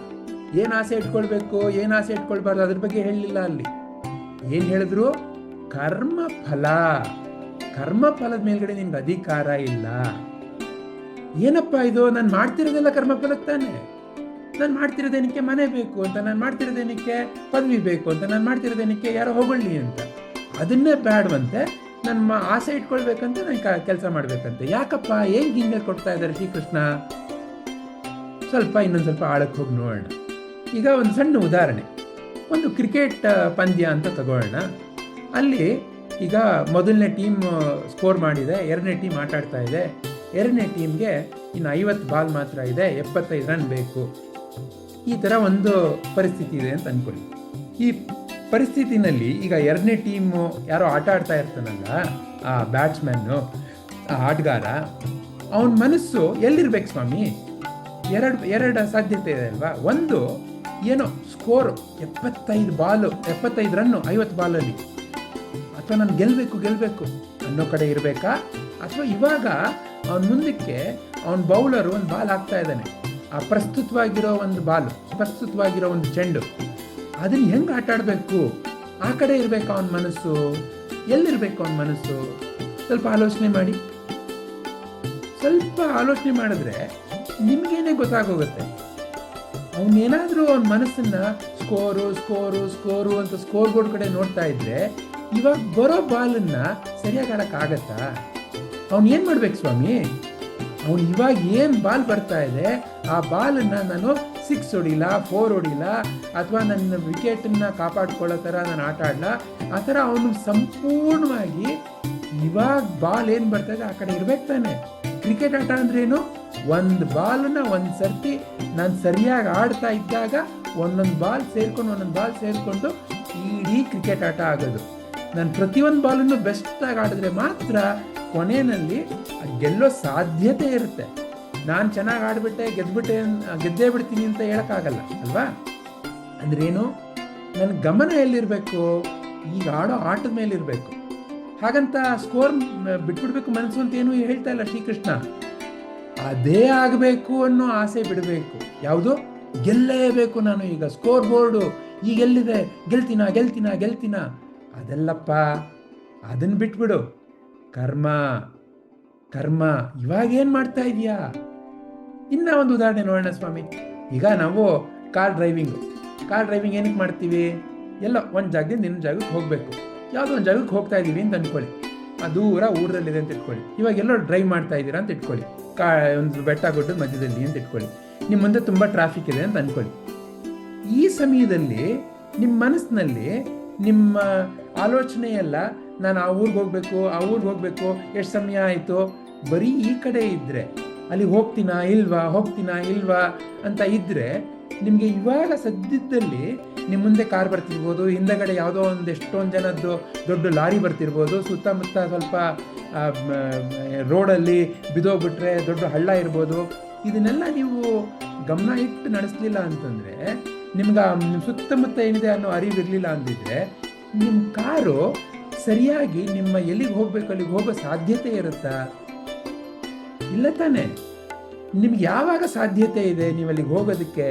ಏನು ಆಸೆ ಇಟ್ಕೊಳ್ಬೇಕು, ಏನು ಆಸೆ ಇಟ್ಕೊಳ್ಬಾರ್ದು, ಅದ್ರ ಬಗ್ಗೆ ಹೇಳಲಿಲ್ಲ ಅಲ್ಲಿ. ಏನು ಹೇಳಿದ್ರು? ಕರ್ಮ ಫಲ. ಕರ್ಮ ಫಲದ ಮೇಲ್ಗಡೆ ನಿಮ್ಗೆ ಅಧಿಕಾರ ಇಲ್ಲ. ಏನಪ್ಪ ಇದು? ನಾನು ಮಾಡ್ತಿರೋದೆಲ್ಲ ಕರ್ಮ ಫಲಕ್ಕೆ ತಾನೆ. ನಾನು ಮಾಡ್ತಿರೋದೇನಕ್ಕೆ ಮನೆ ಬೇಕು ಅಂತ, ನಾನು ಮಾಡ್ತಿರೋದೇನಕ್ಕೆ ಪದವಿ ಬೇಕು ಅಂತ, ನಾನು ಮಾಡ್ತಿರೋದೇನಕ್ಕೆ ಯಾರೋ ಹೊಗಳ್ಳಿ ಅಂತ. ಅದನ್ನೇ ಬೇಡವಂತೆ ನನ್ನ ಆಸೆ ಇಟ್ಕೊಳ್ಬೇಕಂತ ನಾನು ಕೆಲಸ ಮಾಡ್ಬೇಕಂತೆ. ಯಾಕಪ್ಪ? ಏನ್ ಹಿಂಗೆ ಕೊಡ್ತಾ ಇದ್ದಾರೆ ಶ್ರೀಕೃಷ್ಣ? ಸ್ವಲ್ಪ ಇನ್ನೊಂದು ಸ್ವಲ್ಪ ಆಳಕ್ಕೆ ಹೋಗಿ ನೋಡೋಣ. ಈಗ ಒಂದು ಸಣ್ಣ ಉದಾಹರಣೆ. ಒಂದು ಕ್ರಿಕೆಟ್ ಪಂದ್ಯ ಅಂತ ತಗೊಳ್ಳೋಣ. ಅಲ್ಲಿ ಈಗ ಮೊದಲನೇ ಟೀಮ್ ಸ್ಕೋರ್ ಮಾಡಿದೆ, ಎರಡನೇ ಟೀಮ್ ಆಟಾಡ್ತಾ ಇದೆ. ಎರಡನೇ ಟೀಮ್ಗೆ ಇನ್ನು ಐವತ್ತು ಬಾಲ್ ಮಾತ್ರ ಇದೆ, ಎಪ್ಪತ್ತೈದು ರನ್ ಬೇಕು. ಈ ಥರ ಒಂದು ಪರಿಸ್ಥಿತಿ ಇದೆ ಅಂತ ಅಂದ್ಕೊಳ್ಳಿ ಈ ಪರಿಸ್ಥಿತಿನಲ್ಲಿ ಈಗ ಎರಡನೇ ಟೀಮು ಯಾರೋ ಆಟ ಆಡ್ತಾ ಇರ್ತಾನಲ್ಲ, ಆ ಬ್ಯಾಟ್ಸ್ಮನ್ನು ಆ ಆಟಗಾರ, ಅವನ ಮನಸ್ಸು ಎಲ್ಲಿರ್ಬೇಕು ಸ್ವಾಮಿ? ಎರಡು ಎರಡು ಸಾಧ್ಯತೆ ಇದೆ ಅಲ್ವಾ? ಒಂದು ಏನೋ ಸ್ಕೋರ್ ಎಪ್ಪತ್ತೈದು ಬಾಲು ಎಪ್ಪತ್ತೈದು ರನ್ನು ಐವತ್ತು ಬಾಲಲ್ಲಿ. ಅಥವಾ ನಾನು ಗೆಲ್ಲಬೇಕು ಗೆಲ್ಲಬೇಕು ಅನ್ನೋ ಕಡೆ ಇರಬೇಕಾ? ಅಥವಾ ಇವಾಗ ಅವನ ಮುಂದಕ್ಕೆ ಅವನ ಬೌಲರ್ ಒಂದು ಬಾಲ್ ಹಾಕ್ತಾ ಇದ್ದಾನೆ. ಆ ಪ್ರಸ್ತುತವಾಗಿರೋ ಒಂದು ಬಾಲು, ಪ್ರಸ್ತುತವಾಗಿರೋ ಒಂದು ಚೆಂಡು, ಅದನ್ನ ಹೆಂಗೆ ಆಟ ಆಡಬೇಕು? ಆ ಕಡೆ ಇರಬೇಕು ಅವನ ಮನಸ್ಸು? ಎಲ್ಲಿರ್ಬೇಕು ಅವನ ಮನಸ್ಸು? ಸ್ವಲ್ಪ ಆಲೋಚನೆ ಮಾಡಿ. ಸ್ವಲ್ಪ ಆಲೋಚನೆ ಮಾಡಿದ್ರೆ ನಿಮಗೇನೆ ಗೊತ್ತಾಗೋಗುತ್ತೆ. ಅವನೇನಾದರೂ ಅವನ ಮನಸ್ಸನ್ನು ಸ್ಕೋರು ಸ್ಕೋರು ಸ್ಕೋರು ಅಂತ ಸ್ಕೋರ್ ಬೋರ್ಡ್ ಕಡೆ ನೋಡ್ತಾ ಇದ್ರೆ ಇವಾಗ ಬರೋ ಬಾಲನ್ನ ಸರಿಯಾಗಿ ಆಡೋಕ್ಕಾಗತ್ತಾ ಅವನು ಏನು ಮಾಡ್ಬೇಕು ಸ್ವಾಮಿ? ಅವನು ಇವಾಗ ಏನು ಬಾಲ್ ಬರ್ತಾ ಇದೆ, ಆ ಬಾಲನ್ನ ನಾನು ಸಿಕ್ಸ್ ಹೊಡಿಲ್ಲ ಫೋರ್ ಹೊಡಿಲ್ಲ ಅಥವಾ ನನ್ನ ವಿಕೆಟನ್ನ ಕಾಪಾಡ್ಕೊಳ್ಳೋ ಥರ ನಾನು ಆಟ ಆಡಲ್ಲ ಆ ಥರ ಅವನು ಸಂಪೂರ್ಣವಾಗಿ ಇವಾಗ ಬಾಲ್ ಏನು ಬರ್ತಾ ಇದೆ ಆ ಕಡೆ ಇರ್ಬೇಕು ತಾನೆ. ಕ್ರಿಕೆಟ್ ಆಟ ಅಂದ್ರೇನು ಒಂದು ಬಾಲನ್ನ ಒಂದು ಸರ್ತಿ ನಾನು ಸರಿಯಾಗಿ ಆಡ್ತಾ ಇದ್ದಾಗ ಒಂದೊಂದು ಬಾಲ್ ಸೇರ್ಕೊಂಡು ಒಂದೊಂದು ಬಾಲ್ ಸೇರಿಕೊಂಡು ಇಡೀ ಕ್ರಿಕೆಟ್ ಆಟ ಆಗೋದು. ನಾನು ಪ್ರತಿಯೊಂದು ಬಾಲನ್ನು ಬೆಸ್ಟಾಗಿ ಆಡಿದ್ರೆ ಮಾತ್ರ ಕೊನೆಯಲ್ಲಿ ಗೆಲ್ಲೋ ಸಾಧ್ಯತೆ ಇರುತ್ತೆ. ನಾನು ಚೆನ್ನಾಗಿ ಆಡಿಬಿಟ್ಟೆ ಗೆದ್ದುಬಿಟ್ಟೆ ಗೆದ್ದೇ ಬಿಡ್ತೀನಿ ಅಂತ ಹೇಳೋಕ್ಕಾಗಲ್ಲ, ಅಲ್ವಾ? ಅಂದ್ರೇನು? ನನ್ನ ಗಮನ ಎಲ್ಲಿರಬೇಕು? ಈಗ ಆಡೋ ಆಟದ ಮೇಲೆ ಇರಬೇಕು ಹಾಗಂತ ಸ್ಕೋರ್ ಬಿಟ್ಬಿಡ್ಬೇಕು ಮನಸ್ಸು ಅಂತ ಏನು ಹೇಳ್ತಾ ಇಲ್ಲ ಶ್ರೀಕೃಷ್ಣ. ಅದೇ ಆಗಬೇಕು ಅನ್ನೋ ಆಸೆ ಬಿಡಬೇಕು. ಯಾವುದು? ಗೆಲ್ಲಲೇಬೇಕು ನಾನು ಈಗ. ಸ್ಕೋರ್ ಬೋರ್ಡು ಈಗ ಎಲ್ಲಿದೆ? ಗೆಲ್ತೀನ ಗೆಲ್ತೀನ ಗೆಲ್ತೀನ? ಅದೆಲ್ಲಪ್ಪ ಅದನ್ನ ಬಿಟ್ಬಿಡು. ಕರ್ಮ ಕರ್ಮ. ಇವಾಗ ಏನು ಮಾಡ್ತಾ ಇದೀಯಾ ಇನ್ನ ಒಂದು ಉದಾಹರಣೆ ನೋಡೋಣ ಸ್ವಾಮಿ. ಈಗ ನಾವು ಕಾರ್ ಡ್ರೈವಿಂಗು. ಕಾರ್ ಡ್ರೈವಿಂಗ್ ಏನಕ್ಕೆ ಮಾಡ್ತೀವಿ? ಎಲ್ಲ ಒಂದು ಜಾಗದಿಂದ ಇನ್ನೊಂದು ಜಾಗಕ್ಕೆ ಹೋಗಬೇಕು. ಯಾವುದೋ ಒಂದು ಜಾಗಕ್ಕೆ ಹೋಗ್ತಾ ಇದ್ದೀವಿ ಅಂತ ಅಂದ್ಕೊಳ್ಳಿ ಆ ದೂರ ಊರಲ್ಲಿದೆ ಅಂತ ಇಟ್ಕೊಳ್ಳಿ. ಇವಾಗ ಎಲ್ಲೋ ಡ್ರೈವ್ ಮಾಡ್ತಾ ಇದ್ದೀರಾ ಅಂತ ಇಟ್ಕೊಳ್ಳಿ. ಕಾ ಒಂದು ಬೆಟ್ಟ ಗುಡ್ಡದ ಮಧ್ಯದಲ್ಲಿ ಅಂತ ಇಟ್ಕೊಳ್ಳಿ. ನಿಮ್ಮ ಮುಂದೆ ತುಂಬ ಟ್ರಾಫಿಕ್ ಇದೆ ಅಂತ ಅಂದ್ಕೊಳ್ಳಿ ಈ ಸಮಯದಲ್ಲಿ ನಿಮ್ಮ ಮನಸ್ಸಿನಲ್ಲಿ ನಿಮ್ಮ ಆಲೋಚನೆ ಎಲ್ಲ ನಾನು ಆ ಊರಿಗೆ ಹೋಗಬೇಕು, ಆ ಊರಿಗೆ ಹೋಗಬೇಕು, ಎಷ್ಟು ಸಮಯ ಆಯಿತು? ಬರೀ ಈ ಕಡೆ ಇದ್ದರೆ ಅಲ್ಲಿ ಹೋಗ್ತೀನಾ ಇಲ್ವಾ ಹೋಗ್ತೀನಾ ಇಲ್ವಾ ಅಂತ ಇದ್ದರೆ ನಿಮಗೆ ಇವಾಗ ಸದ್ಯದಲ್ಲಿ ನಿಮ್ಮ ಮುಂದೆ ಕಾರ್ ಬರ್ತಿರ್ಬೋದು, ಹಿಂದಗಡೆ ಯಾವುದೋ ಒಂದು ಎಷ್ಟೊಂದು ಜನದ್ದು ದೊಡ್ಡ ಲಾರಿ ಬರ್ತಿರ್ಬೋದು, ಸುತ್ತಮುತ್ತ ಸ್ವಲ್ಪ ರೋಡಲ್ಲಿ ಬಿದೋಗ್ಬಿಟ್ರೆ ದೊಡ್ಡ ಹಳ್ಳ ಇರ್ಬೋದು. ಇದನ್ನೆಲ್ಲ ನೀವು ಗಮನ ಇಟ್ಟು ನಡೆಸಲಿಲ್ಲ ಅಂತಂದರೆ, ನಿಮ್ಗೆ ಆ ಸುತ್ತಮುತ್ತ ಏನಿದೆ ಅನ್ನೋ ಅರಿವಿರಲಿಲ್ಲ ಅಂದಿದ್ರೆ ನಿಮ್ಮ ಕಾರು ಸರಿಯಾಗಿ ನಿಮ್ಮ ಎಲ್ಲಿಗೆ ಹೋಗ್ಬೇಕು, ಅಲ್ಲಿಗೆ ಹೋಗೋ ಸಾಧ್ಯತೆ ಇರುತ್ತಾ? ಇಲ್ಲ ತಾನೆ? ನಿಮ್ಗೆ ಯಾವಾಗ ಸಾಧ್ಯತೆ ಇದೆ ನೀವು ಅಲ್ಲಿಗೆ ಹೋಗೋದಕ್ಕೆ?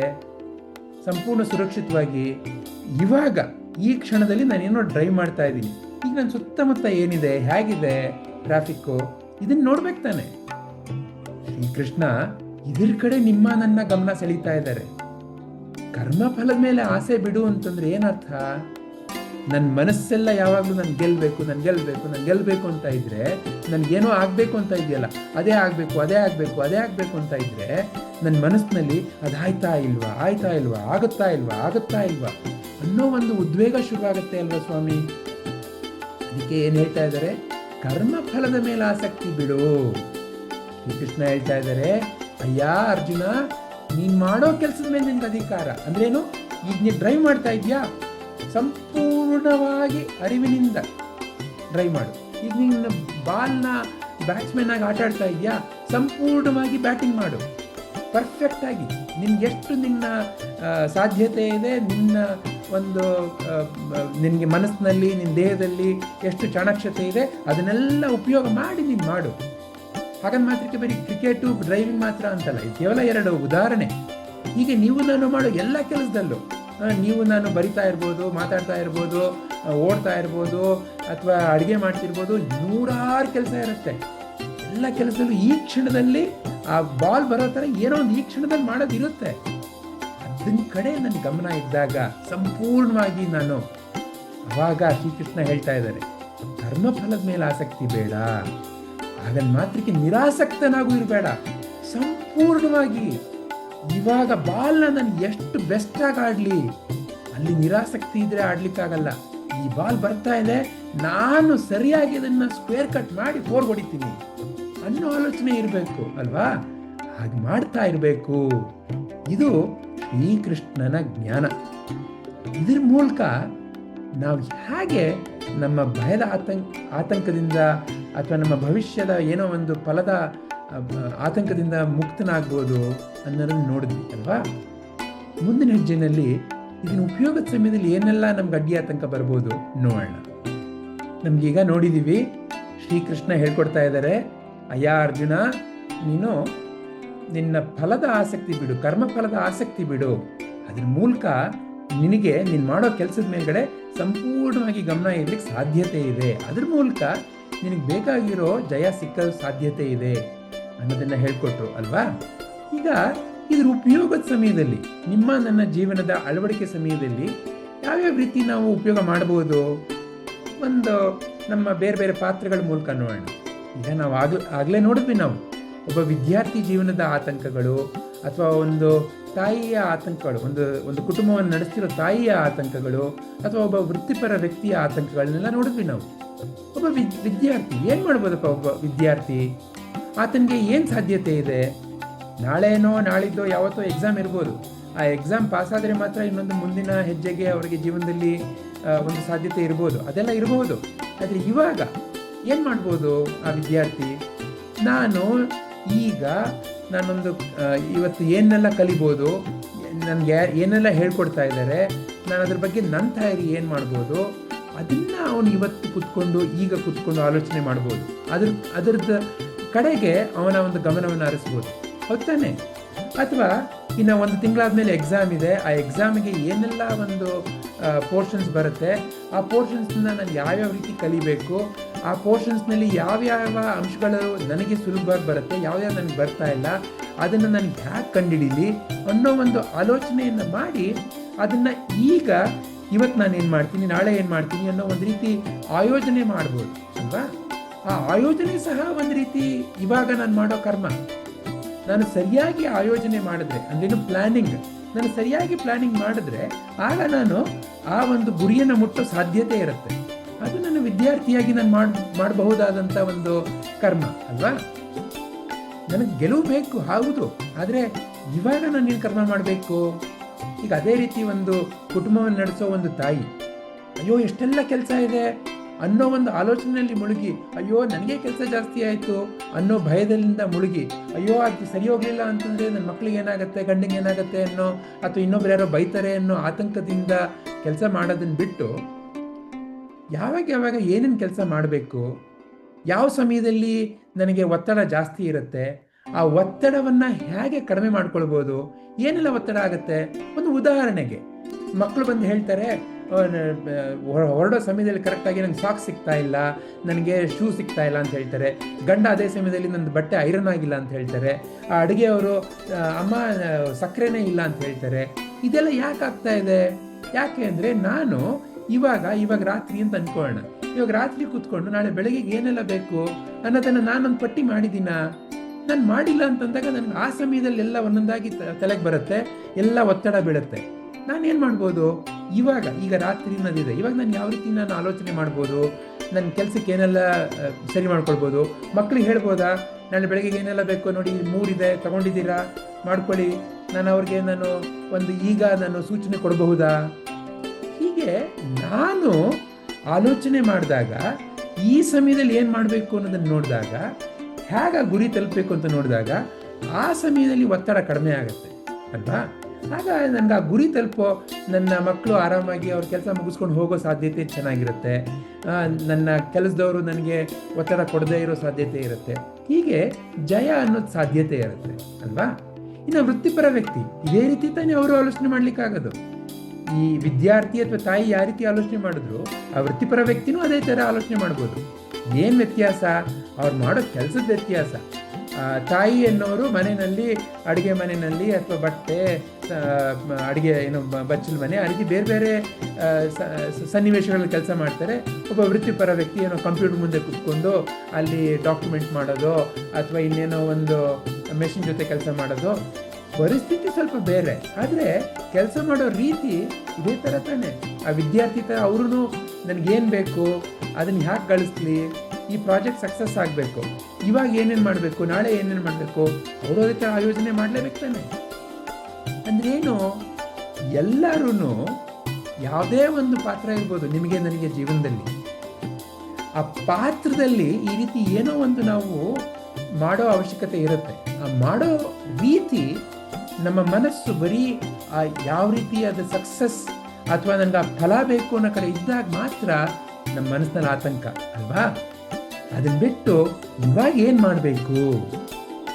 ಸಂಪೂರ್ಣ ಸುರಕ್ಷಿತವಾಗಿ ಇವಾಗ ಈ ಕ್ಷಣದಲ್ಲಿ ನಾನೇನೋ ಡ್ರೈವ್ ಮಾಡ್ತಾ ಇದ್ದೀನಿ. ಈಗ ನನ್ನ ಸುತ್ತಮುತ್ತ ಏನಿದೆ, ಹೇಗಿದೆ ಟ್ರಾಫಿಕ್ಕು ಇದನ್ನ ನೋಡ್ಬೇಕು ತಾನೆ. ಶ್ರೀಕೃಷ್ಣ ಇದ್ರ ಕಡೆ ನಿಮ್ಮ ನನ್ನ ಗಮನ ಸೆಳೀತಾ ಇದ್ದಾರೆ. ಕರ್ಮ ಫಲದ ಮೇಲೆ ಆಸೆ ಬಿಡು ಅಂತಂದ್ರೆ ಏನರ್ಥ? ನನ್ನ ಮನಸ್ಸೆಲ್ಲ ಯಾವಾಗಲೂ ನಾನು ಗೆಲ್ಲಬೇಕು ನಾನು ಗೆಲ್ಲಬೇಕು ನಾನು ಗೆಲ್ಲಬೇಕು ಅಂತ ಇದ್ದರೆ ನನಗೇನೋ ಆಗಬೇಕು ಅಂತ ಇದೆಯಲ್ಲ, ಅದೇ ಆಗಬೇಕು ಅದೇ ಆಗಬೇಕು ಅದೇ ಆಗಬೇಕು ಅಂತ ಇದ್ದರೆ ನನ್ನ ಮನಸ್ಸಿನಲ್ಲಿ ಅದು ಆಯ್ತಾ ಇಲ್ವಾ ಆಯ್ತಾ ಇಲ್ವಾ, ಆಗುತ್ತಾ ಇಲ್ವಾ ಆಗುತ್ತಾ ಇಲ್ವಾ ಅನ್ನೋ ಒಂದು ಉದ್ವೇಗ ಶುರುವಾಗುತ್ತೆ ಅಲ್ವಾ ಸ್ವಾಮಿ? ಅದಕ್ಕೆ ಏನು ಹೇಳ್ತಾ ಇದ್ದಾರೆ? ಕರ್ಮಫಲದ ಮೇಲೆ ಆಸಕ್ತಿ ಬಿಡು. ಶ್ರೀಕೃಷ್ಣ ಹೇಳ್ತಾ ಇದ್ದಾರೆ, ಅಯ್ಯ ಅರ್ಜುನ, ನೀನು ಮಾಡೋ ಕೆಲಸದ ಮೇಲೆ ನಿನ್ನ ಅಧಿಕಾರ. ಅಂದ್ರೇನು? ಈಗ ನೀನು ಡ್ರೈವ್ ಮಾಡ್ತಾ ಇದೀಯಾ? ಸಂಪೂರ್ಣವಾಗಿ ಅರಿವಿನಿಂದ ಡ್ರೈವ್ ಮಾಡು. ಈಗ ನಿನ್ನ ಬಾಲ್ನ ಬ್ಯಾಟ್ಸ್ಮನ್ ಆಗಿ ಆಟ ಆಡ್ತಾ ಇದೆಯಾ? ಸಂಪೂರ್ಣವಾಗಿ ಬ್ಯಾಟಿಂಗ್ ಮಾಡು. ಪರ್ಫೆಕ್ಟ್ ಆಗಿ. ನಿನ್ಗೆ ಎಷ್ಟು ನಿನ್ನ ಸಾಧ್ಯತೆ ಇದೆ? ನಿನ್ನ ಒಂದು ನಿನಗೆ ಮನಸ್ಸಿನಲ್ಲಿ ನಿನ್ನ ದೇಹದಲ್ಲಿ ಎಷ್ಟು ಚಾಣಾಕ್ಷತೆ ಇದೆ? ಅದನ್ನೆಲ್ಲ ಉಪಯೋಗ ಮಾಡಿ ನೀನು ಮಾಡು. ಹಾಗಂದ ಮಾತ್ರಕ್ಕೆ ಬರೀ ಕ್ರಿಕೆಟು ಡ್ರೈವಿಂಗ್ ಮಾತ್ರ ಅಂತಲ್ಲ. ಇದು ಕೇವಲ ಎರಡು ಉದಾಹರಣೆ. ಹೀಗೆ ನೀವು ನಾನು ಮಾಡೋ ಎಲ್ಲ ಕೆಲಸದಲ್ಲೂ ನೀವು ನಾನು ಬರಿತಾ ಇರ್ಬೋದು, ಮಾತಾಡ್ತಾ ಇರ್ಬೋದು ಓಡ್ತಾ ಇರ್ಬೋದು, ಅಥವಾ ಅಡುಗೆ ಮಾಡ್ತಿರ್ಬೋದು, ನೂರಾರು ಕೆಲಸ ಇರುತ್ತೆ. ಎಲ್ಲ ಕೆಲಸದಲ್ಲೂ ಈ ಕ್ಷಣದಲ್ಲಿ ಆ ಬಾಲ್ ಬರೋ ಥರ ಏನೋ ಒಂದು ಈ ಕ್ಷಣದಲ್ಲಿ ಮಾಡೋದಿರುತ್ತೆ ಅದನ್ನ ಕಡೆ ನನ್ನ ಗಮನ ಇದ್ದಾಗ ಸಂಪೂರ್ಣವಾಗಿ ನಾನು ಅವಾಗ ಶ್ರೀಕೃಷ್ಣ ಹೇಳ್ತಾ ಇದ್ದಾರೆ, ಧರ್ಮಫಲದ ಮೇಲೆ ಆಸಕ್ತಿ ಬೇಡ. ಹಾಗನ್ ಮಾತ್ರಕ್ಕೆ ನಿರಾಸಕ್ತನಾಗೂ ಇರಬೇಡ. ಸಂಪೂರ್ಣವಾಗಿ ಇವಾಗ ಬಾಲ್ನ ನಾನು ಎಷ್ಟು ಬೆಸ್ಟ್ ಆಗಿ ಆಡಲಿ? ಅಲ್ಲಿ ನಿರಾಸಕ್ತಿ ಇದ್ರೆ ಆಡ್ಲಿಕ್ಕಾಗಲ್ಲ. ಈ ಬಾಲ್ ಬರ್ತಾ ಇದೆ, ನಾನು ಸರಿಯಾಗಿ ಅದನ್ನ ಸ್ಕ್ವೇರ್ ಕಟ್ ಮಾಡಿ ಫೋರ್ ಹೊಡಿತೀನಿ. ಅನ್ನೋ ಆಲೋಚನೆ ಇರಬೇಕು, ಅಲ್ವಾ? ಹಾಗೆ ಮಾಡ್ತಾ ಇರಬೇಕು. ಇದು ಶ್ರೀಕೃಷ್ಣನ ಜ್ಞಾನ. ಇದ್ರ ಮೂಲಕ ನಾವು ಹೇಗೆ ನಮ್ಮ ಭಯದ ಆತಂಕ, ಆತಂಕದಿಂದ ಅಥವಾ ನಮ್ಮ ಭವಿಷ್ಯದ ಏನೋ ಒಂದು ಫಲದ ಆತಂಕದಿಂದ ಮುಕ್ತನಾಗ್ಬೋದು ಅನ್ನೋದನ್ನು ನೋಡಿದ್ವಿ, ಅಲ್ವಾ? ಮುಂದಿನ ಹೆಜ್ಜೆನಲ್ಲಿ ಇದನ್ನು ಉಪಯೋಗದ ಸಮಯದಲ್ಲಿ ಏನೆಲ್ಲ ನಮ್ಗೆ ಅಡ್ಡಿ ಆತಂಕ ಬರ್ಬೋದು ನೋಡೋಣ. ನಮ್ಗೀಗ ನೋಡಿದ್ದೀವಿ ಶ್ರೀಕೃಷ್ಣ ಹೇಳ್ಕೊಡ್ತಾ ಇದ್ದಾರೆ, ಅಯ್ಯ ಅರ್ಜುನ, ನೀನು ನಿನ್ನ ಫಲದ ಆಸಕ್ತಿ ಬಿಡು ಕರ್ಮ ಫಲದ ಆಸಕ್ತಿ ಬಿಡು. ಅದ್ರ ಮೂಲಕ ನಿನಗೆ ನೀನು ಮಾಡೋ ಕೆಲಸದ ಮೇಲ್ಗಡೆ ಸಂಪೂರ್ಣವಾಗಿ ಗಮನ ಇರಲಿಕ್ಕೆ ಸಾಧ್ಯತೆ ಇದೆ. ಅದ್ರ ಮೂಲಕ ನಿನಗೆ ಬೇಕಾಗಿರೋ ಜಯ ಸಿಕ್ಕ ಸಾಧ್ಯತೆ ಇದೆ. ಅನ್ನೋದನ್ನ ಹೇಳ್ಕೊಟ್ರು, ಅಲ್ವಾ? ಈಗ ಇದ್ರ ಉಪಯೋಗದ ಸಮಯದಲ್ಲಿ, ನಿಮ್ಮ ನನ್ನ ಜೀವನದ ಅಳವಡಿಕೆ ಸಮಯದಲ್ಲಿ ಯಾವ್ಯಾವ ರೀತಿ ನಾವು ಉಪಯೋಗ ಮಾಡಬಹುದು ಒಂದು ನಮ್ಮ ಬೇರೆ ಬೇರೆ ಪಾತ್ರಗಳ ಮೂಲಕ ನೋಡೋಣ. ಈಗ ನಾವು ಆಗ ಆಗಲೇ ನೋಡಿದ್ವಿ ನಾವು, ಒಬ್ಬ ವಿದ್ಯಾರ್ಥಿ ಜೀವನದ ಆತಂಕಗಳು ಅಥವಾ ಒಂದು ತಾಯಿಯ ಆತಂಕಗಳು, ಒಂದು ಒಂದು ಕುಟುಂಬವನ್ನು ನಡೆಸ್ತಿರೋ ತಾಯಿಯ ಆತಂಕಗಳು ಅಥವಾ ಒಬ್ಬ ವೃತ್ತಿಪರ ವ್ಯಕ್ತಿಯ ಆತಂಕಗಳನ್ನೆಲ್ಲ ನೋಡಿದ್ವಿ ನಾವು. ಒಬ್ಬ ವಿದ್, ವಿದ್ಯಾರ್ಥಿ ಏನು ಮಾಡ್ಬೋದಪ್ಪ ಒಬ್ಬ ವಿದ್ಯಾರ್ಥಿ? ಆತನಿಗೆ ಏನು ಸಾಧ್ಯತೆ ಇದೆ? ನಾಳೆನೋ, ನಾಳಿದ್ದೋ, ಯಾವತ್ತೋ ಎಕ್ಸಾಮ್ ಇರ್ಬೋದು. ಆ ಎಕ್ಸಾಮ್ ಪಾಸ್ ಆದರೆ ಮಾತ್ರ ಇನ್ನೊಂದು ಮುಂದಿನ ಹೆಜ್ಜೆಗೆ ಅವರಿಗೆ ಜೀವನದಲ್ಲಿ ಒಂದು ಸಾಧ್ಯತೆ ಇರ್ಬೋದು. ಅದೆಲ್ಲ ಇರಬಹುದು ಆದರೆ ಇವಾಗ ಏನು ಮಾಡ್ಬೋದು ಆ ವಿದ್ಯಾರ್ಥಿ? ನಾನು ಈಗ ನಾನೊಂದು ಇವತ್ತು ಏನೆಲ್ಲ ಕಲಿಬೋದು, ನನಗೆ ಏನೆಲ್ಲ ಹೇಳ್ಕೊಡ್ತಾ ಇದ್ದಾರೆ, ನಾನು ಅದ್ರ ಬಗ್ಗೆ ನನ್ನ ತಯಾರಿ ಏನು ಮಾಡ್ಬೋದು, ಅದನ್ನು ಅವನು ಇವತ್ತು ಕುತ್ಕೊಂಡು, ಈಗ ಕುತ್ಕೊಂಡು ಆಲೋಚನೆ ಮಾಡ್ಬೋದು. ಅದ್ರ, ಅದರದ್ದು ಕಡೆಗೆ ಅವನ ಒಂದು ಗಮನವನ್ನು ಹರಿಸ್ಬೋದು. ಹೌದಾನೆ ಅಥವಾ ಇನ್ನು ಒಂದು ತಿಂಗಳಾದ್ಮೇಲೆ ಎಕ್ಸಾಮ್ ಇದೆ, ಆ ಎಕ್ಸಾಮಿಗೆ ಏನೆಲ್ಲ ಒಂದು ಪೋರ್ಷನ್ಸ್ ಬರುತ್ತೆ, ಆ ಪೋರ್ಷನ್ಸ್ನ ನಾನು ಯಾವ್ಯಾವ ರೀತಿ ಕಲಿಬೇಕು, ಆ ಪೋರ್ಷನ್ಸ್ನಲ್ಲಿ ಯಾವ್ಯಾವ ಅಂಶಗಳು ನನಗೆ ಸುಲಭವಾಗಿ ಬರುತ್ತೆ, ಯಾವ್ಯಾವ ನನಗೆ ಬರ್ತಾ ಇಲ್ಲ, ಅದನ್ನು ನಾನು ಯಾಕೆ ಕಂಡಿಡೀಲಿ ಅನ್ನೋ ಒಂದು ಆಲೋಚನೆಯನ್ನು ಮಾಡಿ ಅದನ್ನು ಈಗ ಇವತ್ತು ನಾನು ಏನು ಮಾಡ್ತೀನಿ, ನಾಳೆ ಏನು ಮಾಡ್ತೀನಿ ಅನ್ನೋ ಒಂದು ರೀತಿ ಆಯೋಜನೆ ಮಾಡ್ಬೋದು, ಅಲ್ವಾ? ಆ ಆಯೋಜನೆ ಸಹ ಒಂದು ರೀತಿ ಇವಾಗ ನಾನು ಮಾಡೋ ಕರ್ಮ. ನಾನು ಸರಿಯಾಗಿ ಆಯೋಜನೆ ಮಾಡಿದ್ರೆ ಅಂದ್ರೇನು ಪ್ಲಾನಿಂಗ್ ನಾನು ಸರಿಯಾಗಿ ಪ್ಲಾನಿಂಗ್ ಮಾಡಿದ್ರೆ ಆಗ ನಾನು ಆ ಒಂದು ಗುರಿಯನ್ನು ಮುಟ್ಟೋ ಸಾಧ್ಯತೆ ಇರುತ್ತೆ. ಅದು ನನ್ನ ವಿದ್ಯಾರ್ಥಿಯಾಗಿ ನಾನು ಮಾಡ್ ಮಾಡಬಹುದಾದಂಥ ಒಂದು ಕರ್ಮ, ಅಲ್ವಾ? ನನಗೆ ಗೆಲುವು ಬೇಕು, ಹೌದು. ಆದರೆ ಇವಾಗ ನಾನು ಏನು ಕರ್ಮ ಮಾಡಬೇಕು? ಈಗ ಅದೇ ರೀತಿ ಒಂದು ಕುಟುಂಬವನ್ನು ನಡೆಸೋ ಒಂದು ತಾಯಿ. ಅಯ್ಯೋ, ಎಷ್ಟೆಲ್ಲ ಕೆಲಸ ಇದೆ. ಅನ್ನೋ ಒಂದು ಆಲೋಚನೆಯಲ್ಲಿ ಮುಳುಗಿ ಅಯ್ಯೋ ನನಗೆ ಕೆಲಸ ಜಾಸ್ತಿ ಆಯಿತು ಅನ್ನೋ ಭಯದಲ್ಲಿಂದ ಮುಳುಗಿ ಅಯ್ಯೋ ಅದು ಸರಿ ಹೋಗಲಿಲ್ಲ ಅಂತಂದರೆ ನನ್ನ ಮಕ್ಕಳಿಗೆ ಏನಾಗುತ್ತೆ ಗಂಡಿಗೆ ಏನಾಗುತ್ತೆ ಅನ್ನೋ ಅಥವಾ ಇನ್ನೊಬ್ರು ಯಾರೋ ಬೈತಾರೆ ಅನ್ನೋ ಆತಂಕದಿಂದ ಕೆಲಸ ಮಾಡೋದನ್ನು ಬಿಟ್ಟು ಯಾವಾಗ ಯಾವಾಗ ಏನೇನು ಕೆಲಸ ಮಾಡಬೇಕು ಯಾವ ಸಮಯದಲ್ಲಿ ನನಗೆ ಒತ್ತಡ ಜಾಸ್ತಿ ಇರುತ್ತೆ ಆ ಒತ್ತಡವನ್ನು ಹೇಗೆ ಕಡಿಮೆ ಮಾಡ್ಕೊಳ್ಬೋದು ಏನೆಲ್ಲ ಒತ್ತಡ ಆಗುತ್ತೆ? ಒಂದು ಉದಾಹರಣೆಗೆ ಮಕ್ಕಳು ಬಂದು ಹೇಳ್ತಾರೆ "ಆ, ನ- ಬ- ಹೊರಡೋ ಸಮಯದಲ್ಲಿ ಕರೆಕ್ಟಾಗಿ ನಂಗೆ ಸಾಕ್ಸ್ ಸಿಗ್ತಾ ಇಲ್ಲ, ನನಗೆ ಶೂ ಸಿಗ್ತಾ ಇಲ್ಲ ಅಂತ ಹೇಳ್ತಾರೆ. ಗಂಡ ಅದೇ ಸಮಯದಲ್ಲಿ ನನ್ನ ಬಟ್ಟೆ ಐರನ್ ಆಗಿಲ್ಲ ಅಂತ ಹೇಳ್ತಾರೆ. ಆ ಅಡುಗೆಯವರು ಅಮ್ಮ ಸಕ್ಕರೆನೇ ಇಲ್ಲ ಅಂತ ಹೇಳ್ತಾರೆ. ಇದೆಲ್ಲ ಯಾಕೆ ಆಗ್ತಾ ಇದೆ? ಯಾಕೆ ಅಂದರೆ ನಾನು ಇವಾಗ ಇವಾಗ ರಾತ್ರಿ ಅಂತ ಅಂದ್ಕೊಳ್ಳೋಣ ಇವಾಗ ರಾತ್ರಿ ಕೂತ್ಕೊಂಡು ನಾಳೆ ಬೆಳಗ್ಗೆ ಏನೆಲ್ಲ ಬೇಕು? ಅನ್ನೋದನ್ನು ನಾನೊಂದು ಪಟ್ಟಿ ಮಾಡಿದ್ದೀನ? ನಾನು ಮಾಡಿಲ್ಲ ಅಂತಂದಾಗ ನನಗೆ ಆ ಸಮಯದಲ್ಲಿ ಎಲ್ಲ ಒಂದೊಂದಾಗಿ ತಲೆಗೆ ಬರುತ್ತೆ, ಎಲ್ಲ ಒತ್ತಡ ಬೀಳುತ್ತೆ. ನಾನೇನು ಮಾಡ್ಬೋದು? ಇವಾಗ ಈಗ ರಾತ್ರಿ ನನ್ನದಿದೆ ಇವಾಗ ನಾನು ಯಾವ ರೀತಿ ನಾನು ಆಲೋಚನೆ ಮಾಡ್ಬೋದು? ನನ್ನ ಕೆಲಸಕ್ಕೆ ಏನೆಲ್ಲ ಸರಿ ಮಾಡ್ಕೊಳ್ಬೋದು? ಮಕ್ಳಿಗೆ ಹೇಳ್ಬೋದಾ? ನಾನು ಬೆಳಗ್ಗೆ ಏನೆಲ್ಲ ಬೇಕು ನೋಡಿ, ಮೂಡಿದೆ, ತಗೊಂಡಿದ್ದೀರಾ? ಮಾಡ್ಕೊಳ್ಳಿ. ನಾನು ಅವ್ರಿಗೆ ನಾನು ಒಂದು ಈಗ ನಾನು ಸೂಚನೆ ಕೊಡಬಹುದಾ? ಹೀಗೆ ನಾನು ಆಲೋಚನೆ ಮಾಡಿದಾಗ, ಈ ಸಮಯದಲ್ಲಿ ಏನು ಮಾಡಬೇಕು ಅನ್ನೋದನ್ನು ನೋಡಿದಾಗ, ಹೇಗೆ ಗುರಿ ತಲುಪಬೇಕು ಅಂತ ನೋಡಿದಾಗ, ಆ ಸಮಯದಲ್ಲಿ ಒತ್ತಡ ಕಡಿಮೆ ಆಗುತ್ತೆ. ಅಲ್ವಾ? ಆಗ ನನಗೆ ಆ ಗುರಿ ತಲುಪೋ, ನನ್ನ ಮಕ್ಕಳು ಆರಾಮಾಗಿ ಅವ್ರ ಕೆಲಸ ಮುಗಿಸ್ಕೊಂಡು ಹೋಗೋ ಸಾಧ್ಯತೆ ಚೆನ್ನಾಗಿರುತ್ತೆ. ನನ್ನ ಕೆಲಸದವರು ನನಗೆ ಒತ್ತಡ ಕೊಡದೇ ಇರೋ ಸಾಧ್ಯತೆ ಇರುತ್ತೆ. ಹೀಗೆ ಜಯ ಅನ್ನೋದು ಸಾಧ್ಯತೆ ಇರುತ್ತೆ, ಅಲ್ವಾ? ಇನ್ನು ವೃತ್ತಿಪರ ವ್ಯಕ್ತಿ, ಇದೇ ರೀತಿ ತಾನೇ ಅವರು ಆಲೋಚನೆ ಮಾಡಲಿಕ್ಕಾಗೋದು. ಈ ವಿದ್ಯಾರ್ಥಿ ಅಥವಾ ತಾಯಿ ಯಾವ ರೀತಿ ಆಲೋಚನೆ ಮಾಡಿದ್ರು, ಆ ವೃತ್ತಿಪರ ವ್ಯಕ್ತಿನೂ ಅದೇ ಥರ ಆಲೋಚನೆ ಮಾಡ್ಬೋದು. ಏನು ವ್ಯತ್ಯಾಸ? ಅವ್ರು ಮಾಡೋ ಕೆಲಸದ ವ್ಯತ್ಯಾಸ. ತಾಯಿ ಅನ್ನೋರು ಮನೆಯಲ್ಲಿ, ಅಡುಗೆ ಮನೆಯಲ್ಲಿ ಅಥವಾ ಬಟ್ಟೆ ಅಡುಗೆ, ಏನು ಬಚ್ಚಲು ಮನೆ ಆ ರೀತಿ ಬೇರೆ ಬೇರೆ ಸನ್ನಿವೇಶಗಳಲ್ಲಿ ಕೆಲಸ ಮಾಡ್ತಾರೆ. ಒಬ್ಬ ವೃತ್ತಿಪರ ವ್ಯಕ್ತಿ ಏನೋ ಕಂಪ್ಯೂಟರ್ ಮುಂದೆ ಕುತ್ಕೊಂಡು ಅಲ್ಲಿ ಡಾಕ್ಯುಮೆಂಟ್ ಮಾಡೋದು, ಅಥವಾ ಇನ್ನೇನೋ ಒಂದು ಮೆಷಿನ್ ಜೊತೆ ಕೆಲಸ ಮಾಡೋದು, ಪರಿಸ್ಥಿತಿ ಸ್ವಲ್ಪ ಬೇರೆ. ಆದರೆ ಕೆಲಸ ಮಾಡೋ ರೀತಿ ಇದೇ ಥರ ತಾನೆ. ಆ ವಿದ್ಯಾರ್ಥಿ ಥರ ಅವ್ರೂ ನನಗೇನು ಬೇಕು, ಅದನ್ನು ಯಾಕೆ ಗಳಿಸ್ಲಿ ಈ ಪ್ರಾಜೆಕ್ಟ್ ಸಕ್ಸಸ್ ಆಗಬೇಕು, ಇವಾಗ ಏನೇನು ಮಾಡಬೇಕು, ನಾಳೆ ಏನೇನು ಮಾಡಬೇಕು, ಅವರು ಅದಕ್ಕೆ ಆಯೋಜನೆ ಮಾಡಲೇಬೇಕು ತಾನೆ. ಅಂದ್ರೇನು ಎಲ್ಲರೂ ಯಾವುದೇ ಒಂದು ಪಾತ್ರ ಇರ್ಬೋದು ನಿಮಗೆ ನನಗೆ ಜೀವನದಲ್ಲಿ. ಆ ಪಾತ್ರದಲ್ಲಿ ಈ ರೀತಿ ಏನೋ ಒಂದು ನಾವು ಮಾಡೋ ಅವಶ್ಯಕತೆ ಇರುತ್ತೆ. ಆ ಮಾಡೋ ರೀತಿ ನಮ್ಮ ಮನಸ್ಸು ಬರೀ ಆ ಯಾವ ರೀತಿ ಅದು ಸಕ್ಸಸ್ ಅಥವಾ ನನಗೆ ಆ ಫಲ ಬೇಕು ಅನ್ನೋ ಕಡೆ ಇದ್ದಾಗ ಮಾತ್ರ ನಮ್ಮ ಮನಸ್ಸಿನಲ್ಲಿ ಆತಂಕ, ಅಲ್ವಾ? ಅದನ್ನ ಬಿಟ್ಟು ಇವಾಗ ಏನು ಮಾಡಬೇಕು?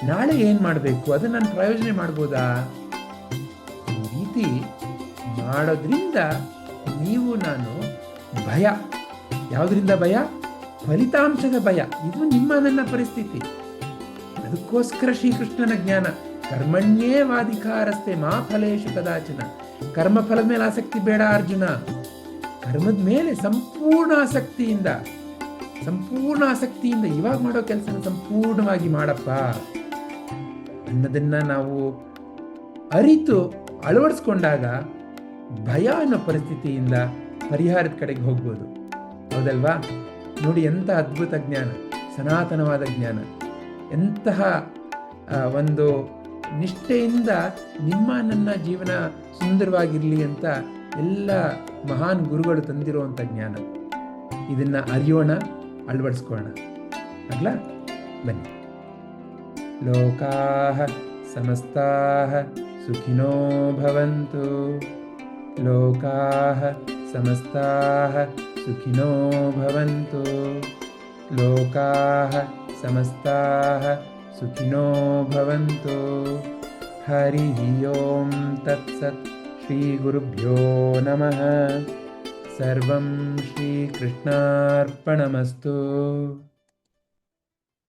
ನಾಳೆ ಏನು ಮಾಡಬೇಕು? ಅದನ್ನು ನಾನು ಪ್ರಯೋಜನೆ ಮಾಡ್ಬೋದಾ? ರೀತಿ ಮಾಡೋದ್ರಿಂದ ನೀವು ನಾನು ಭಯ. ಯಾವುದರಿಂದ ಭಯ? ಫಲಿತಾಂಶದ ಭಯ. ಇದು ನಿಮ್ಮ ನನ್ನ ಪರಿಸ್ಥಿತಿ. ಅದಕ್ಕೋಸ್ಕರ ಶ್ರೀಕೃಷ್ಣನ ಜ್ಞಾನ. ಕರ್ಮಣ್ಯೇ ವಾಧಿಕಾರಸ್ತೆ ಮಾ ಫಲೇಶು ಕದಾಚನ. ಕರ್ಮಫಲದ ಮೇಲೆ ಆಸಕ್ತಿ ಬೇಡ ಅರ್ಜುನ. ಕರ್ಮದ ಮೇಲೆ ಸಂಪೂರ್ಣ ಆಸಕ್ತಿಯಿಂದ ಸಂಪೂರ್ಣ ಆಸಕ್ತಿಯಿಂದ ಇವಾಗ ಮಾಡೋ ಕೆಲಸನ ಸಂಪೂರ್ಣವಾಗಿ ಮಾಡಪ್ಪ. ಅನ್ನೋದನ್ನ ನಾವು ಅರಿತು ಅಳವಡಿಸ್ಕೊಂಡಾಗ ಭಯ ಅನ್ನೋ ಪರಿಸ್ಥಿತಿಯಿಂದ ಪರಿಹಾರದ ಕಡೆಗೆ ಹೋಗ್ಬೋದು. ಹೌದಲ್ವಾ? ನೋಡಿ ಎಂಥ ಅದ್ಭುತ ಜ್ಞಾನ, ಸನಾತನವಾದ ಜ್ಞಾನ. ಎಂತಹ ಒಂದು ನಿಷ್ಠೆಯಿಂದ ನಿಮ್ಮ ನನ್ನ ಜೀವನ ಸುಂದರವಾಗಿರಲಿ ಅಂತ ಎಲ್ಲ ಮಹಾನ್ ಗುರುಗಳು ತಂದಿರುವಂಥ ಜ್ಞಾನ. ಇದನ್ನ ಅರಿಯೋಣ, ಅಳವಡಿಸ್ಕೊಳ್ಳೋಣ. ಅಲ್ಲ ಬನ್ನಿ. ಲೋಕಾ ಸಮಸ್ತಾ सुखिनो भवन्तु। लोकाः समस्ताः सुखिनो भवन्तु। लोकाः समस्ताः सुखिनो भवन्तु। हरिः ॐ तत्सत् श्रीगुरुभ्यो नमः। सर्वं श्रीकृष्णार्पणमस्तु।